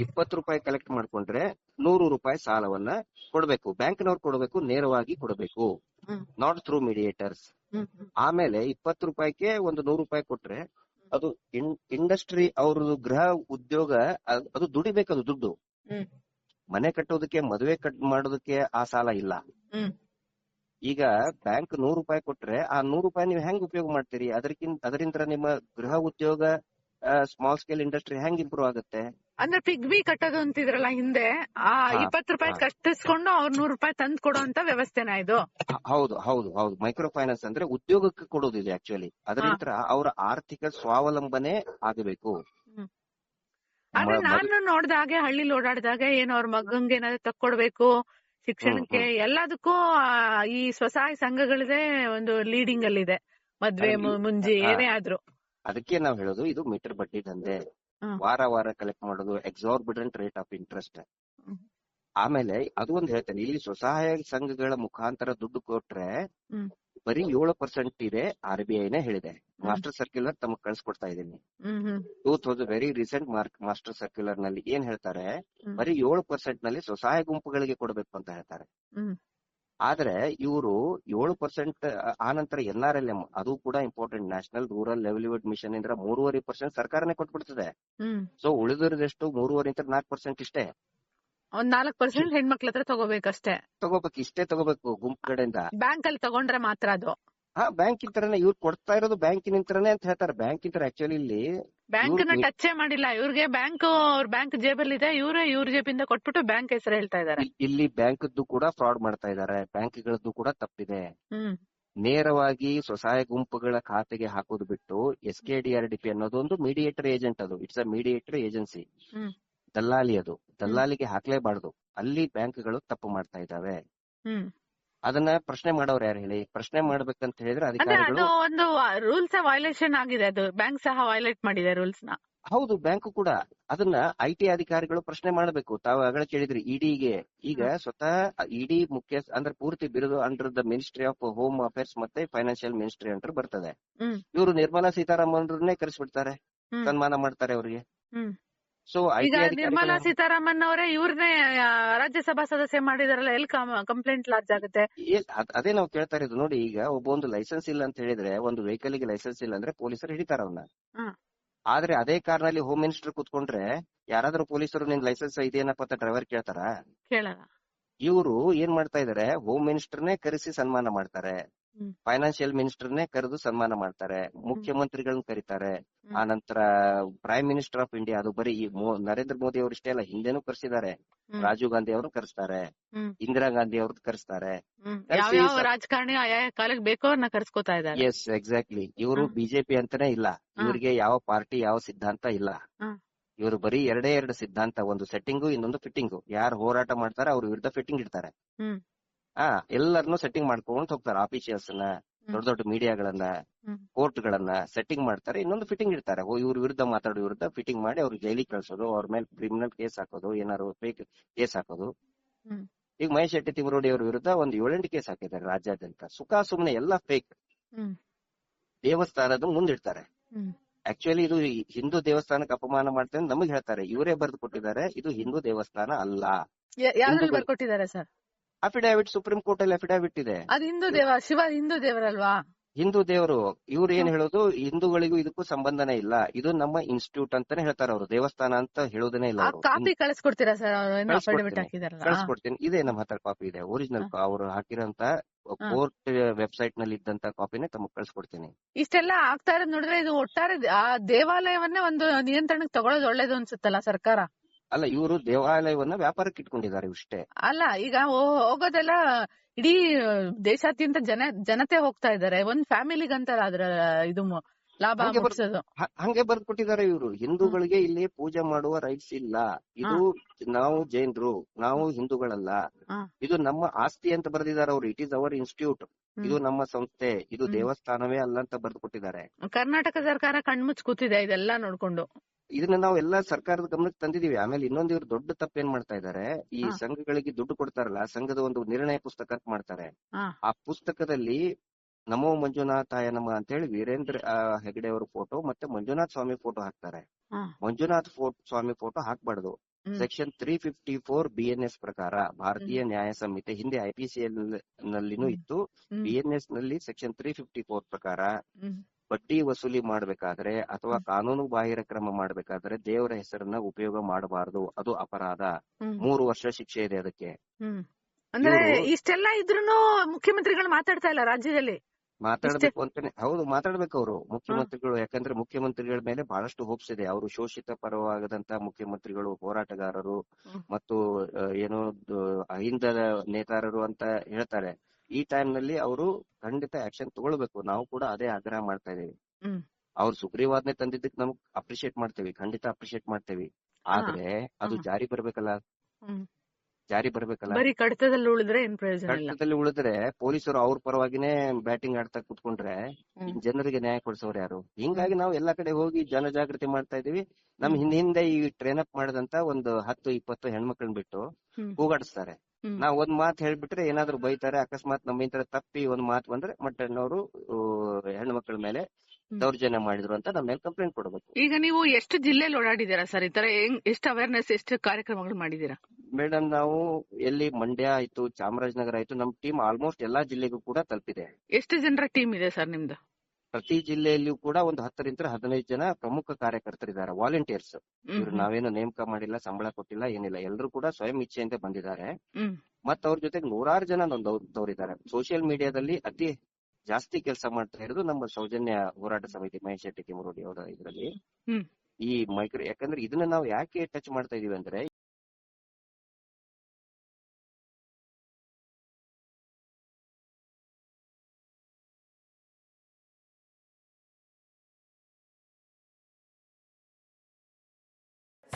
ಇಪ್ಪತ್ತು ರೂಪಾಯಿ ಕಲೆಕ್ಟ್ ಮಾಡ್ಕೊಂಡ್ರೆ ನೂರು ರೂಪಾಯಿ ಸಾಲವನ್ನ ಕೊಡ್ಬೇಕು. ಬ್ಯಾಂಕ್ನವ್ರು ಕೊಡಬೇಕು ನೇರವಾಗಿ ಕೊಡಬೇಕು. Not through mediators. ಆಮೇಲೆ ಇಪ್ಪತ್ತು ರೂಪಾಯಿಗೆ ಒಂದು ನೂರು ರೂಪಾಯಿ ಕೊಟ್ರೆ ಅದು ಇಂಡಸ್ಟ್ರಿ ಅವ್ರದ್ದು ಗೃಹ ಉದ್ಯೋಗ ಅದು ದುಡಿಬೇಕು ಅದು ದುಡ್ಡು. ಮನೆ ಕಟ್ಟೋದಕ್ಕೆ ಮದುವೆ ಕಟ್ ಮಾಡೋದಕ್ಕೆ ಆ ಸಾಲ ಇಲ್ಲ. ಈಗ ಬ್ಯಾಂಕ್ ನೂರು ರೂಪಾಯಿ ಕೊಟ್ರೆ ಆ ನೂರು ರೂಪಾಯಿ ನೀವು ಹೆಂಗ್ ಉಪಯೋಗ ಮಾಡ್ತೀರಿ? ಅದಕ್ಕಿಂತ ಅದರಿಂದ ನಿಮ್ಮ ಗೃಹ ಉದ್ಯೋಗ ಸ್ಮಾಲ್ ಸ್ಕೇಲ್ ಇಂಡಸ್ಟ್ರಿ ಹೆಂಗ್ ಇಂಪ್ರೂವ್ ಆಗುತ್ತೆ? ಅಂದ್ರೆ ಪಿಗ್ಮಿ ಕಟ್ಟೋದು ಅಂತಿದ್ರಲ್ಲ ಹಿಂದೆ ಆ ಇಪ್ಪತ್ತು ರೂಪಾಯಿ. ಕಟ್ಟಿಸ್ಕೊಂಡು ಅವ್ರ ನೂರ್ ರೂಪಾಯಿ ತಂದ್ ಕೊಡುವಂತ ವ್ಯವಸ್ಥೆನ ಇದು? ಹೌದು ಹೌದು ಹೌದು. ಮೈಕ್ರೋ ಫೈನಾನ್ಸ್ ಅಂದ್ರೆ ಉದ್ಯೋಗಕ್ಕೆ ಕೊಡೋದು ಇದೆ ಆಕ್ಚುಲಿ ಅದರಿಂದ ಅವರ ಆರ್ಥಿಕ ಸ್ವಾವಲಂಬನೆ ಆಗಬೇಕು. ಆದ್ರೆ ನಾನು ನೋಡ್ದಾಗೆ ಹಳ್ಳಿಲಿ ಓಡಾಡ್ದಾಗ ಏನು ಅವ್ರ ಮಗಂಗೆ ಏನಾದ್ರು ತಕ್ಕೊಡ್ಬೇಕು ಶಿಕ್ಷಣಕ್ಕೆ ಎಲ್ಲದಕ್ಕೂ ಈ ಸ್ವಸಹಾಯ ಸಂಘಗಳದೇ ಒಂದು ಲೀಡಿಂಗ್ ಅಲ್ಲಿ ಇದೆ ಮದ್ವೆ ಮುಂಜಿ ಏನೇ ಆದ್ರೂ. ಅದಕ್ಕೆ ನಾವ್ ಹೇಳೋದು ಇದು ಮೀಟರ್ ಬಡ್ಡಿ ದಂಧೆ. ವಾರ ವಾರ ಕಲೆಕ್ಟ್ ಮಾಡೋದು ಎಕ್ಸಾರ್ಬಿಡೆಂಟ್ ರೇಟ್ ಆಫ್ ಇಂಟ್ರೆಸ್ಟ್. ಆಮೇಲೆ ಅದು ಒಂದ್ ಹೇಳ್ತೇನೆ ಇಲ್ಲಿ ಸ್ವಸಹಾಯ ಸಂಘಗಳ ಮುಖಾಂತರ ದುಡ್ಡು ಕೊಟ್ರೆ. ಬರೀ ಏಳು ಪರ್ಸೆಂಟ್ ಇದೆ ಆರ್ ಬಿ ಐನೇ ಹೇಳಿದೆ ಮಾಸ್ಟರ್ ಸರ್ಕ್ಯುಲರ್ ತಮಗ್ ಕಳ್ಸಿಕೊಡ್ತಾ ಇದ್ದೀನಿ two thousand very recent mark master ಸರ್ಕ್ಯುಲರ್ನಲ್ಲಿ ಏನ್ ಹೇಳ್ತಾರೆ. ಬರೀ ಏಳು ಪರ್ಸೆಂಟ್ನಲ್ಲಿ ಸ್ವಸಹಾಯ ಗುಂಪುಗಳಿಗೆ ಕೊಡಬೇಕು ಅಂತ ಹೇಳ್ತಾರೆ. ಆದ್ರೆ ಇವರು ಏಳು ಪರ್ಸೆಂಟ್ ಆನಂತರ ಎನ್ ಆರ್ ಎಲ್ ಎಂ ಅದು ಕೂಡ important national rural livelihood mission ಇಂದ ಮೂರುವರೆ ಪರ್ಸೆಂಟ್ ಸರ್ಕಾರನೇ ಕೊಟ್ಬಿಡ್ತದೆ. ಬಿಡ್ತದೆ ಸೊ ಉಳಿದಿರದಷ್ಟು? ಮೂರುವರೆ ನಾಲ್ಕು ಪರ್ಸೆಂಟ್ ಇಷ್ಟೇ. ಒಂದ್ ನಾಲ್ಕ್ ಪರ್ಸೆಂಟ್ ಹೆಣ್ಮಕ್ಳ ಹತ್ರ ತಗೋಬೇಕಷ್ಟೇ. ತಗೋಬೇಕು ಇಷ್ಟೇ ತಗೋಬೇಕು ಗುಂಪು ಕಡೆಯಿಂದ. ಬ್ಯಾಂಕ್ ಅಲ್ಲಿ ತಗೊಂಡ್ರೆ ಮಾತ್ರ ಅದು. ಹಾ ಬ್ಯಾಂಕ್ ಇಂತರನೇ ಇವ್ರು ಕೊಡ್ತಾ ಇರೋದು ಬ್ಯಾಂಕ್ ಇಂತರನೇ ಅಂತ ಹೇಳ್ತಾರೆ. ಬ್ಯಾಂಕ್ ಇಂತರ ಆಕ್ಚುಲಿ ಇಲ್ಲಿ ಬ್ಯಾಂಕ್ನ ಟಚ್ ಮಾಡಿಲ್ಲ. ಇವ್ರಿಗೆ ಬ್ಯಾಂಕ್ ಅವ್ರ ಬ್ಯಾಂಕ್ ಜೇಬಲ್ಲಿ ಇದೆ ಇವರೇ ಇವ್ರ ಜೇಬಿಂದ ಕೊಟ್ಬಿಟ್ಟು ಬ್ಯಾಂಕ್ ಹೆಸರು ಹೇಳ್ತಾ ಇದಾರೆ ಇಲ್- ಇಲ್ಲಿ ಬ್ಯಾಂಕ್ದು ಕೂಡ ಫ್ರಾಡ್ ಮಾಡ್ತಾ ಇದ್ದಾರೆ. ಬ್ಯಾಂಕ್ಗಳದ್ದು ಕೂಡ ತಪ್ಪಿದೆ. ನೇರವಾಗಿ ಸ್ವಸಹಾಯ ಗುಂಪುಗಳ ಖಾತೆಗೆ ಹಾಕೋದು ಬಿಟ್ಟು S K D R D P ಅನ್ನೋದು ಒಂದು ಮೀಡಿಯೇಟರ್ ಏಜೆಂಟ್ ಅದು. It's a mediator agency. ಹ್ಮ್. ದಲ್ಲಾಳಿ ಅದು. ದಲ್ಲಾಳಿಗೆ ಹಾಕ್ಲೇಬಾರ್ದು. ಅಲ್ಲಿ ಬ್ಯಾಂಕ್ಗಳು ತಪ್ಪು ಮಾಡ್ತಾ ಇದಾವೆ ಅದನ್ನ ಪ್ರಶ್ನೆ ಮಾಡೋರು ಯಾರು ಹೇಳಿ? ಪ್ರಶ್ನೆ ಮಾಡ್ಬೇಕಂತ ಹೇಳಿದ್ರೆ ಅಧಿಕಾರಿಗಳು ಒಂದು ರೂಲ್ಸ್ ವೈಲೇಷನ್ ಆಗಿದೆ ಅದು. ಬ್ಯಾಂಕ್ ಸಹ ವೈಲೇಟ್ ಮಾಡಿದೆ ರೂಲ್ಸ್ನ. ಹೌದು ಬ್ಯಾಂಕ್ ಕೂಡ. ಅದನ್ನ ಐ ಟಿ ಅಧಿಕಾರಿಗಳು ಪ್ರಶ್ನೆ ಮಾಡಬೇಕು. ತಾವು ಆಗಲೇ ಕೇಳಿದ್ರಿ ಇಡಿಗೆ ಈಗ ಸ್ವತಃ ಇಡಿ ಮುಖ್ಯ ಅಂದ್ರೆ ಪೂರ್ತಿ ಬಿರುದು under the ministry of home affairs ಮತ್ತೆ ಫೈನಾನ್ಷಿಯಲ್ ಮಿನಿಸ್ಟ್ರಿ ಅಂಡರ್ ಬರ್ತದೆ. ಇವರು ನಿರ್ಮಲಾ ಸೀತಾರಾಮನ್ ಕರೆಸ್ಬಿಡ್ತಾರೆ. ಸನ್ಮಾನ ಮಾಡ್ತಾರೆ ಅವ್ರಿಗೆ. ಈಗ ಟಿ ನಿರ್ಮಲಾ ಸೀತಾರಾಮನ್ ಅವರೇ ಇವ್ರನ್ನೇ ರಾಜ್ಯಸಭಾ ಸದಸ್ಯ ಮಾಡಿದಾರಲ್ಲ ಎಲ್ಲಿ ಕಂಪ್ಲೇಂಟ್ ಲಾರ್ಜ್ ಆಗುತ್ತೆ ಅದೇ ನಾವು ಕೇಳ್ತಾ ಇರೋದು ನೋಡಿ ಈಗ ಒಬ್ಬ ಒಂದು ಲೈಸೆನ್ಸ್ ಇಲ್ಲ ಅಂತ ಹೇಳಿದ್ರೆ ಒಂದು ವೆಹಿಕಲ್ಗೆ ಲೈಸೆನ್ಸ್ ಇಲ್ಲ ಅಂದ್ರೆ ಪೊಲೀಸರು ಹಿಡಿತಾರ ಅವನ್ನ ಹ್ಮ್. ಆದ್ರೆ ಅದೇ ಕಾರ್ನಲ್ಲಿ ಹೋಮ್ ಮಿನಿಸ್ಟರ್ ಕುತ್ಕೊಂಡ್ರೆ ಯಾರಾದ್ರೂ ಪೊಲೀಸರು ನಿನ್ ಲೈಸೆನ್ಸ್ ಇದೇನಪ್ಪ ಅಂತ ಡ್ರೈವರ್ ಕೇಳ್ತಾರ ಕೇಳಲ್ಲ ಇವರು ಏನ್ ಮಾಡ್ತಾ ಇದಾರೆ ಹೋಮ್ ಮಿನಿಸ್ಟರ್ನೇ ಕರೆಸಿ ಸನ್ಮಾನ ಮಾಡ್ತಾರೆ. ಫೈನಾನ್ಷಿಯಲ್ ಮಿನಿಸ್ಟರ್ನೇ ಕರೆದು ಸನ್ಮಾನ ಮಾಡ್ತಾರೆ. ಮುಖ್ಯಮಂತ್ರಿಗಳನ್ನ ಕರೀತಾರೆ. ಆ ನಂತರ ಪ್ರೈಮ್ ಮಿನಿಸ್ಟರ್ ಆಫ್ ಇಂಡಿಯಾ ಅದು ಬರೀ ಈ ನರೇಂದ್ರ ಮೋದಿ ಅವರು ಇಷ್ಟೇ ಅಲ್ಲ ಹಿಂದೆನು ಕರೆಸಿದ್ದಾರೆ. ರಾಜೀವ್ ಗಾಂಧಿ ಅವ್ರನ್ನ ಕರೆಸ್ತಾರೆ. ಇಂದಿರಾ ಗಾಂಧಿ ಅವ್ರದ್ದು ಕರೆಸ್ತಾರೆ. ರಾಜಕಾರಣಿ ಕಾಲಕ್ಕೆ ಬೇಕೋ ಅವ್ರನ್ನ ಕರ್ಸ್ಕೊತಾ ಇದ್ದಾರೆ. ಎಸ್ ಎಕ್ಸಾಕ್ಟ್ಲಿ ಇವರು ಬಿಜೆಪಿ ಅಂತಾನೆ ಇಲ್ಲ. ಇವರಿಗೆ ಯಾವ ಪಾರ್ಟಿ ಯಾವ ಸಿದ್ಧಾಂತ ಇಲ್ಲ. ಇವರು ಬರೀ ಎರಡೇ ಎರಡು ಸಿದ್ಧಾಂತ ಒಂದು ಸೆಟ್ಟಿಂಗು ಇನ್ನೊಂದು ಫಿಟ್ಟಿಂಗು ಯಾರು ಹೋರಾಟ ಮಾಡ್ತಾರೆ ಅವ್ರ ವಿರುದ್ಧ ಫಿಟ್ಟಿಂಗ್ ಇಡ್ತಾರೆ. ಆ ಎಲ್ಲರನ್ನು ಸೆಟ್ಟಿಂಗ್ ಮಾಡ್ಕೊಂಡ್ ಹೋಗ್ತಾರೆ ಆಫೀಸರ್ಸ್ನ ದೊಡ್ಡ ದೊಡ್ಡ ಮೀಡಿಯಾಗಳನ್ನ. ಕೋರ್ಟ್ ಗಳನ್ನ ಸೆಟ್ಟಿಂಗ್ ಮಾಡ್ತಾರೆ. ಇನ್ನೊಂದು ಫಿಟ್ಟಿಂಗ್ ಇಡ್ತಾರೆ. ಓ ಇವ್ರ ವಿರುದ್ಧ ಮಾತಾಡೋ ವಿರುದ್ಧ ಫಿಟ್ಟಿಂಗ್ ಮಾಡಿ ಅವ್ರಿಗೆ ಜೈಲಿಗೆ ಕಳ್ಸೋದು ಅವ್ರ ಮೇಲೆ ಕ್ರಿಮಿನಲ್ ಕೇಸ್ ಹಾಕೋದು ಏನಾರು ಫೇಕ್ ಕೇಸ್ ಹಾಕೋದು. ಈಗ ಮಹೇಶ್ ಶೆಟ್ಟಿ ತಿಮರೋಡಿ ಅವ್ರ ವಿರುದ್ಧ ಒಂದು ಏಳೆಂಟು ಕೇಸ್ ಹಾಕಿದ್ದಾರೆ ರಾಜ್ಯಾದ್ಯಂತ. ಸುಖ ಸುಮ್ನೆ ಎಲ್ಲ ಫೇಕ್. ದೇವಸ್ಥಾನದ ಮುಂದಿಡ್ತಾರೆ. ಆಕ್ಚುಲಿ ಇದು ಹಿಂದೂ ದೇವಸ್ಥಾನಕ್ಕೆ ಅಪಮಾನ ಮಾಡ್ತೇನೆ ನಮಗೆ ಹೇಳ್ತಾರೆ. ಇವರೇ ಬರೆದು ಕೊಟ್ಟಿದ್ದಾರೆ. ಇದು ಹಿಂದೂ ದೇವಸ್ಥಾನ ಅಲ್ಲ. ಸರ್? ಅಫಿಡಾವಿಟ್ ಸುಪ್ರೀಂ ಕೋರ್ಟ್ ಅಲ್ಲಿ ಅಫಿಡವಿಟ್ ಇದೆ. ಅದು ಹಿಂದೂ ದೇವ ಶಿವ ಹಿಂದೂ ದೇವರಲ್ವಾ? ಹಿಂದೂ ದೇವರು ಇವ್ರು ಏನ್ ಹೇಳೋದು? ಹಿಂದೂಗಳಿಗೂ ಇದಕ್ಕೂ ಸಂಬಂಧನೇ ಇಲ್ಲ. ಇದು ನಮ್ಮ ಇನ್ಸ್ಟಿಟ್ಯೂಟ್ ಅಂತಾನೆ ಹೇಳ್ತಾರೆ ಅವರು. ದೇವಸ್ಥಾನ ಅಂತ ಹೇಳೋದೇ ಇಲ್ಲ ಕಾಪಿ ಕಳಿಸ್ಕೊಡ್ತೀರಾ ಸರ್ ಕಳಿಸ್ಕೊಡ್ತೀನಿ. ಇದೇ ನಮ್ಮ ಹತ್ರ ಕಾಪಿ ಇದೆ. ಒರಿಜಿನಲ್ ಅವರು ಹಾಕಿರೋಂತ ಕೋರ್ಟ್ ವೆಬ್ಸೈಟ್ನಲ್ಲಿ ಇದ್ದಂತ ಕಾಪಿನೇ ತಮಗೆ ಕಳ್ಸ್ಕೊಡ್ತೀನಿ. ಇಷ್ಟೆಲ್ಲ ಆಗ್ತಾ ಇರೋದ್ ನೋಡಿದ್ರೆ ಇದು ಒಟ್ಟಾರೆ ಆ ದೇವಾಲಯವನ್ನೇ ಒಂದು ನಿಯಂತ್ರಣಕ್ಕೆ ತಗೊಳ್ಳೋದು ಒಳ್ಳೇದು ಅನ್ಸುತ್ತಲ್ಲ ಸರ್ಕಾರ? ಅಲ್ಲ ಇವರು ದೇವಾಲಯವನ್ನ ವ್ಯಾಪಾರಕ್ಕೆ ಇಟ್ಕೊಂಡಿದ್ದಾರೆ ಇಷ್ಟೇ ಅಲ್ಲ ಈಗ ಹೋಗೋದೆಲ್ಲ ಇಡೀ ದೇಶಾದ್ಯಂತ ಜನ ಜನತೆ ಹೋಗ್ತಾ ಇದಾರೆ ಒಂದ್ ಫ್ಯಾಮಿಲಿಗಂತಲ್ಲ ಅದ್ರ ಇದು ಲಾಭ ಹಂಗೆ ಬರ್ದ್ ಕೊಟ್ಟಿದ್ದಾರೆ ಇವರು. ಹಿಂದೂಗಳಿಗೆ ಇಲ್ಲಿ ಪೂಜೆ ಮಾಡುವ ರೈಟ್ಸ್ ಇಲ್ಲ. ಇದು ನಾವು ಜೈನರು ನಾವು ಹಿಂದೂಗಳಲ್ಲ. ಇದು ನಮ್ಮ ಆಸ್ತಿ ಅಂತ ಬರೆದಿದ್ದಾರೆ ಅವರು. ಇಟ್ ಇಸ್ ಅವರ್ ಇನ್ಸ್ಟಿಟ್ಯೂಟ್ ಇದು ನಮ್ಮ ಸಂಸ್ಥೆ. ಇದು ದೇವಸ್ಥಾನವೇ ಅಲ್ಲ ಅಂತ ಬರ್ದು ಕೊಟ್ಟಿದ್ದಾರೆ ಕರ್ನಾಟಕ ಸರ್ಕಾರ ಕಣ್ಮುಚ್ ಕೂತಿದೆ ಇದೆಲ್ಲ ನೋಡ್ಕೊಂಡು. ಇದನ್ನ ನಾವು ಎಲ್ಲಾ ಸರ್ಕಾರದ ಗಮನಕ್ಕೆ ತಂದಿದೀವಿ. ಆಮೇಲೆ ಇನ್ನೊಂದು ಇವ್ರು ದೊಡ್ಡ ತಪ್ಪೇನ್ ಮಾಡ್ತಾ ಇದ್ದಾರೆ ಈ ಸಂಘಗಳಿಗೆ ದುಡ್ಡು ಕೊಡ್ತಾರಲ್ಲ ಸಂಘದ ಒಂದು ನಿರ್ಣಯ ಪುಸ್ತಕ ಅಂತ ಮಾಡ್ತಾರೆ. ಆ ಪುಸ್ತಕದಲ್ಲಿ ನಮೋ ಮಂಜುನಾಥಾಯ ನಮ ಅಂತೇಳಿ ವೀರೇಂದ್ರ ಆ, ಹೆಗಡೆ ಅವರ ಫೋಟೋ ಮತ್ತೆ ಮಂಜುನಾಥ್ ಸ್ವಾಮಿ ಫೋಟೋ ಹಾಕ್ತಾರೆ. ಮಂಜುನಾಥ ಸ್ವಾಮಿ ಫೋಟೋ ಹಾಕ್ಬಾರ್ದು. Section three fifty four B N S ಪ್ರಕಾರ ಭಾರತೀಯ ನ್ಯಾಯ ಸಂಹಿತೆ ಹಿಂದೆ ಐ ಪಿ ಸಿ ಎಲ್ ನಲ್ಲಿನೂ ಇತ್ತು. ಹ್ಮ್. ಬಿ ಎನ್ ಎಸ್ನಲ್ಲಿ ಸೆಕ್ಷನ್ ತ್ರೀ ಫಿಫ್ಟಿ ಫೋರ್ ಪ್ರಕಾರ. ಬಡ್ಡಿ ವಸೂಲಿ ಮಾಡ್ಬೇಕಾದ್ರೆ ಅಥವಾ ಕಾನೂನು ಬಾಹಿರ ಕ್ರಮ ಮಾಡ್ಬೇಕಾದ್ರೆ ದೇವರ ಹೆಸರನ್ನ ಉಪಯೋಗ ಮಾಡಬಾರದು. ಅದು ಅಪರಾಧ. ಮೂರು ವರ್ಷ ಶಿಕ್ಷೆ ಇದೆ ಅದಕ್ಕೆ. ಅಂದ್ರೆ ಇಷ್ಟೆಲ್ಲ ಇದ್ರು ಮುಖ್ಯಮಂತ್ರಿಗಳು ಮಾತಾಡ್ತಾ ಇಲ್ಲ ರಾಜ್ಯದಲ್ಲಿ. ಮಾತಾಡ್ಬೇಕು ಅಂತಾನೆ ಹೌದು ಮಾತಾಡ್ಬೇಕು ಅವರು. ಮುಖ್ಯಮಂತ್ರಿಗಳು ಯಾಕಂದ್ರೆ ಮುಖ್ಯಮಂತ್ರಿಗಳ ಮೇಲೆ ಬಹಳಷ್ಟು ಹೋಪ್ಸ್ ಇದೆ. ಅವರು ಶೋಷಿತ ಪರವಾಗದಂತ ಮುಖ್ಯಮಂತ್ರಿಗಳು ಹೋರಾಟಗಾರರು ಮತ್ತು ಏನೋ ಅಹಿಂದ ನೇತಾರರು ಅಂತ ಹೇಳ್ತಾರೆ. ಈ ಟೈಮ್ನಲ್ಲಿ ಅವರು ಖಂಡಿತ ಆಕ್ಷನ್ ತಗೊಳ್ಬೇಕು ನಾವು ಕೂಡ ಅದೇ ಆಗ್ರಹ ಮಾಡ್ತಾ ಇದೀವಿ. ಅವ್ರು ಸುಗ್ರೀವಾಜ್ಞೆ ತಂದಿದ್ದಕ್ಕೆ ನಮ್ಗ್ ಅಪ್ರಿಶಿಯೇಟ್ ಮಾಡ್ತೇವೆ ಖಂಡಿತ ಅಪ್ರಿಶಿಯೇಟ್ ಮಾಡ್ತೇವಿ ಆದ್ರೆ ಅದು ಜಾರಿ ಬರ್ಬೇಕಲ್ಲ. ಜಾರಿ ಬರ್ಬೇಕಲ್ಲ ಬರೀ ಕಡಿತದಲ್ಲಿ ಉಳಿದ್ರೆ ಏನ್ ಪ್ರಯೋಜನ ಇಲ್ಲ ಕಷ್ಟದಲ್ಲಿ ಉಳಿದ್ರೆ ಪೊಲೀಸರು ಅವ್ರ ಪರವಾಗಿನೇ ಬ್ಯಾಟಿಂಗ್ ಆಡ್ತಾ ಕುತ್ಕೊಂಡ್ರೆ. ಜನರಿಗೆ ನ್ಯಾಯ ಕೊಡ್ಸೋರು ಯಾರು ಹಿಂಗಾಗಿ ನಾವು ಎಲ್ಲಾ ಕಡೆ ಹೋಗಿ ಜನಜಾಗೃತಿ ಮಾಡ್ತಾ ಇದೀವಿ ನಮ್. ಹಿಂದೆ ಹಿಂದೆ ಈ ಟ್ರೈನ್ ಅಪ್ ಮಾಡದಂತ ಒಂದು ಹತ್ತು ಇಪ್ಪತ್ತು ಹೆಣ್ಮಕ್ಳನ್ ಬಿಟ್ಟು. ಕೂಗಾಡಿಸ್ತಾರೆ. ನಾವ್ ಒಂದ್ ಮಾತ್ ಹೇಳ್ಬಿಟ್ರೆ ಏನಾದ್ರು ಬೈತಾರೆ ಅಕಸ್ಮಾತ್ ನಮ್ಮಿಂದ ತಪ್ಪಿ ಒಂದ್ ಮಾತ್ ಬಂದ್ರೆ ಮಟ್ಟನವರು ಹೆಣ್ಣು ಮಕ್ಕಳ ಮೇಲೆ ದೌರ್ಜನ್ಯ ಮಾಡಿದ್ರು ಅಂತ ನಮ್ಮ ಮೇಲೆ ಕಂಪ್ಲೇಂಟ್ ಕೊಡಬೇಕು. ಈಗ ನೀವು ಎಷ್ಟು ಜಿಲ್ಲೆಯಲ್ಲಿ ಓಡಾಡಿದೀರಾ ಸರ್? ಈ ತರ ಎಷ್ಟು ಅವೇರ್ನೆಸ್ ಎಷ್ಟು ಕಾರ್ಯಕ್ರಮಗಳು ಮಾಡಿದೀರಾ ಮೇಡಮ್ ನಾವು ಎಲ್ಲಿ ಮಂಡ್ಯ ಆಯ್ತು ಚಾಮರಾಜನಗರ ಆಯ್ತು ನಮ್ ಟೀಮ್ ಆಲ್ಮೋಸ್ಟ್ ಎಲ್ಲಾ ಜಿಲ್ಲೆಗೂ ಕೂಡ ತಲುಪಿದೆ. ಎಷ್ಟು ಜನರ ಟೀಮ್ ಇದೆ ಸರ್ ನಿಮ್ದು? ಪ್ರತಿ ಜಿಲ್ಲೆಯಲ್ಲಿಯೂ ಕೂಡ ಒಂದು ಹತ್ತರಿಂದ ಹದಿನೈದು ಜನ ಪ್ರಮುಖ ಕಾರ್ಯಕರ್ತರಿದ್ದಾರೆ ವಾಲಂಟಿಯರ್ಸ್. ಇವ್ರು ನಾವೇನು ನೇಮಕ ಮಾಡಿಲ್ಲ ಸಂಬಳ ಕೊಟ್ಟಿಲ್ಲ ಏನಿಲ್ಲ. ಎಲ್ಲರೂ ಕೂಡ ಸ್ವಯಂ ಇಚ್ಛೆಯಿಂದ ಬಂದಿದ್ದಾರೆ. ಮತ್ತೆ ಮತ್ತ ಅವ್ರ ಜೊತೆಗೆ ನೂರಾರು ಜನ ನೊಂದವರಿದ್ದಾರೆ. ಸೋಷಿಯಲ್ ಮೀಡಿಯಾದಲ್ಲಿ ಅತಿ ಜಾಸ್ತಿ ಕೆಲಸ ಮಾಡ್ತಾ ಇರೋದು ನಮ್ಮ ಸೌಜನ್ಯ ಹೋರಾಟ ಸಮಿತಿ ಮಹೇಶ್ ಶೆಟ್ಟಿ ತಿಮರೋಡಿ ಅವರ ಇದರಲ್ಲಿ. ಈ ಮೈಕ್ರೋ ಯಾಕಂದ್ರೆ ಇದನ್ನ ನಾವು ಯಾಕೆ ಟಚ್ ಮಾಡ್ತಾ ಇದೀವಿ ಅಂದ್ರೆ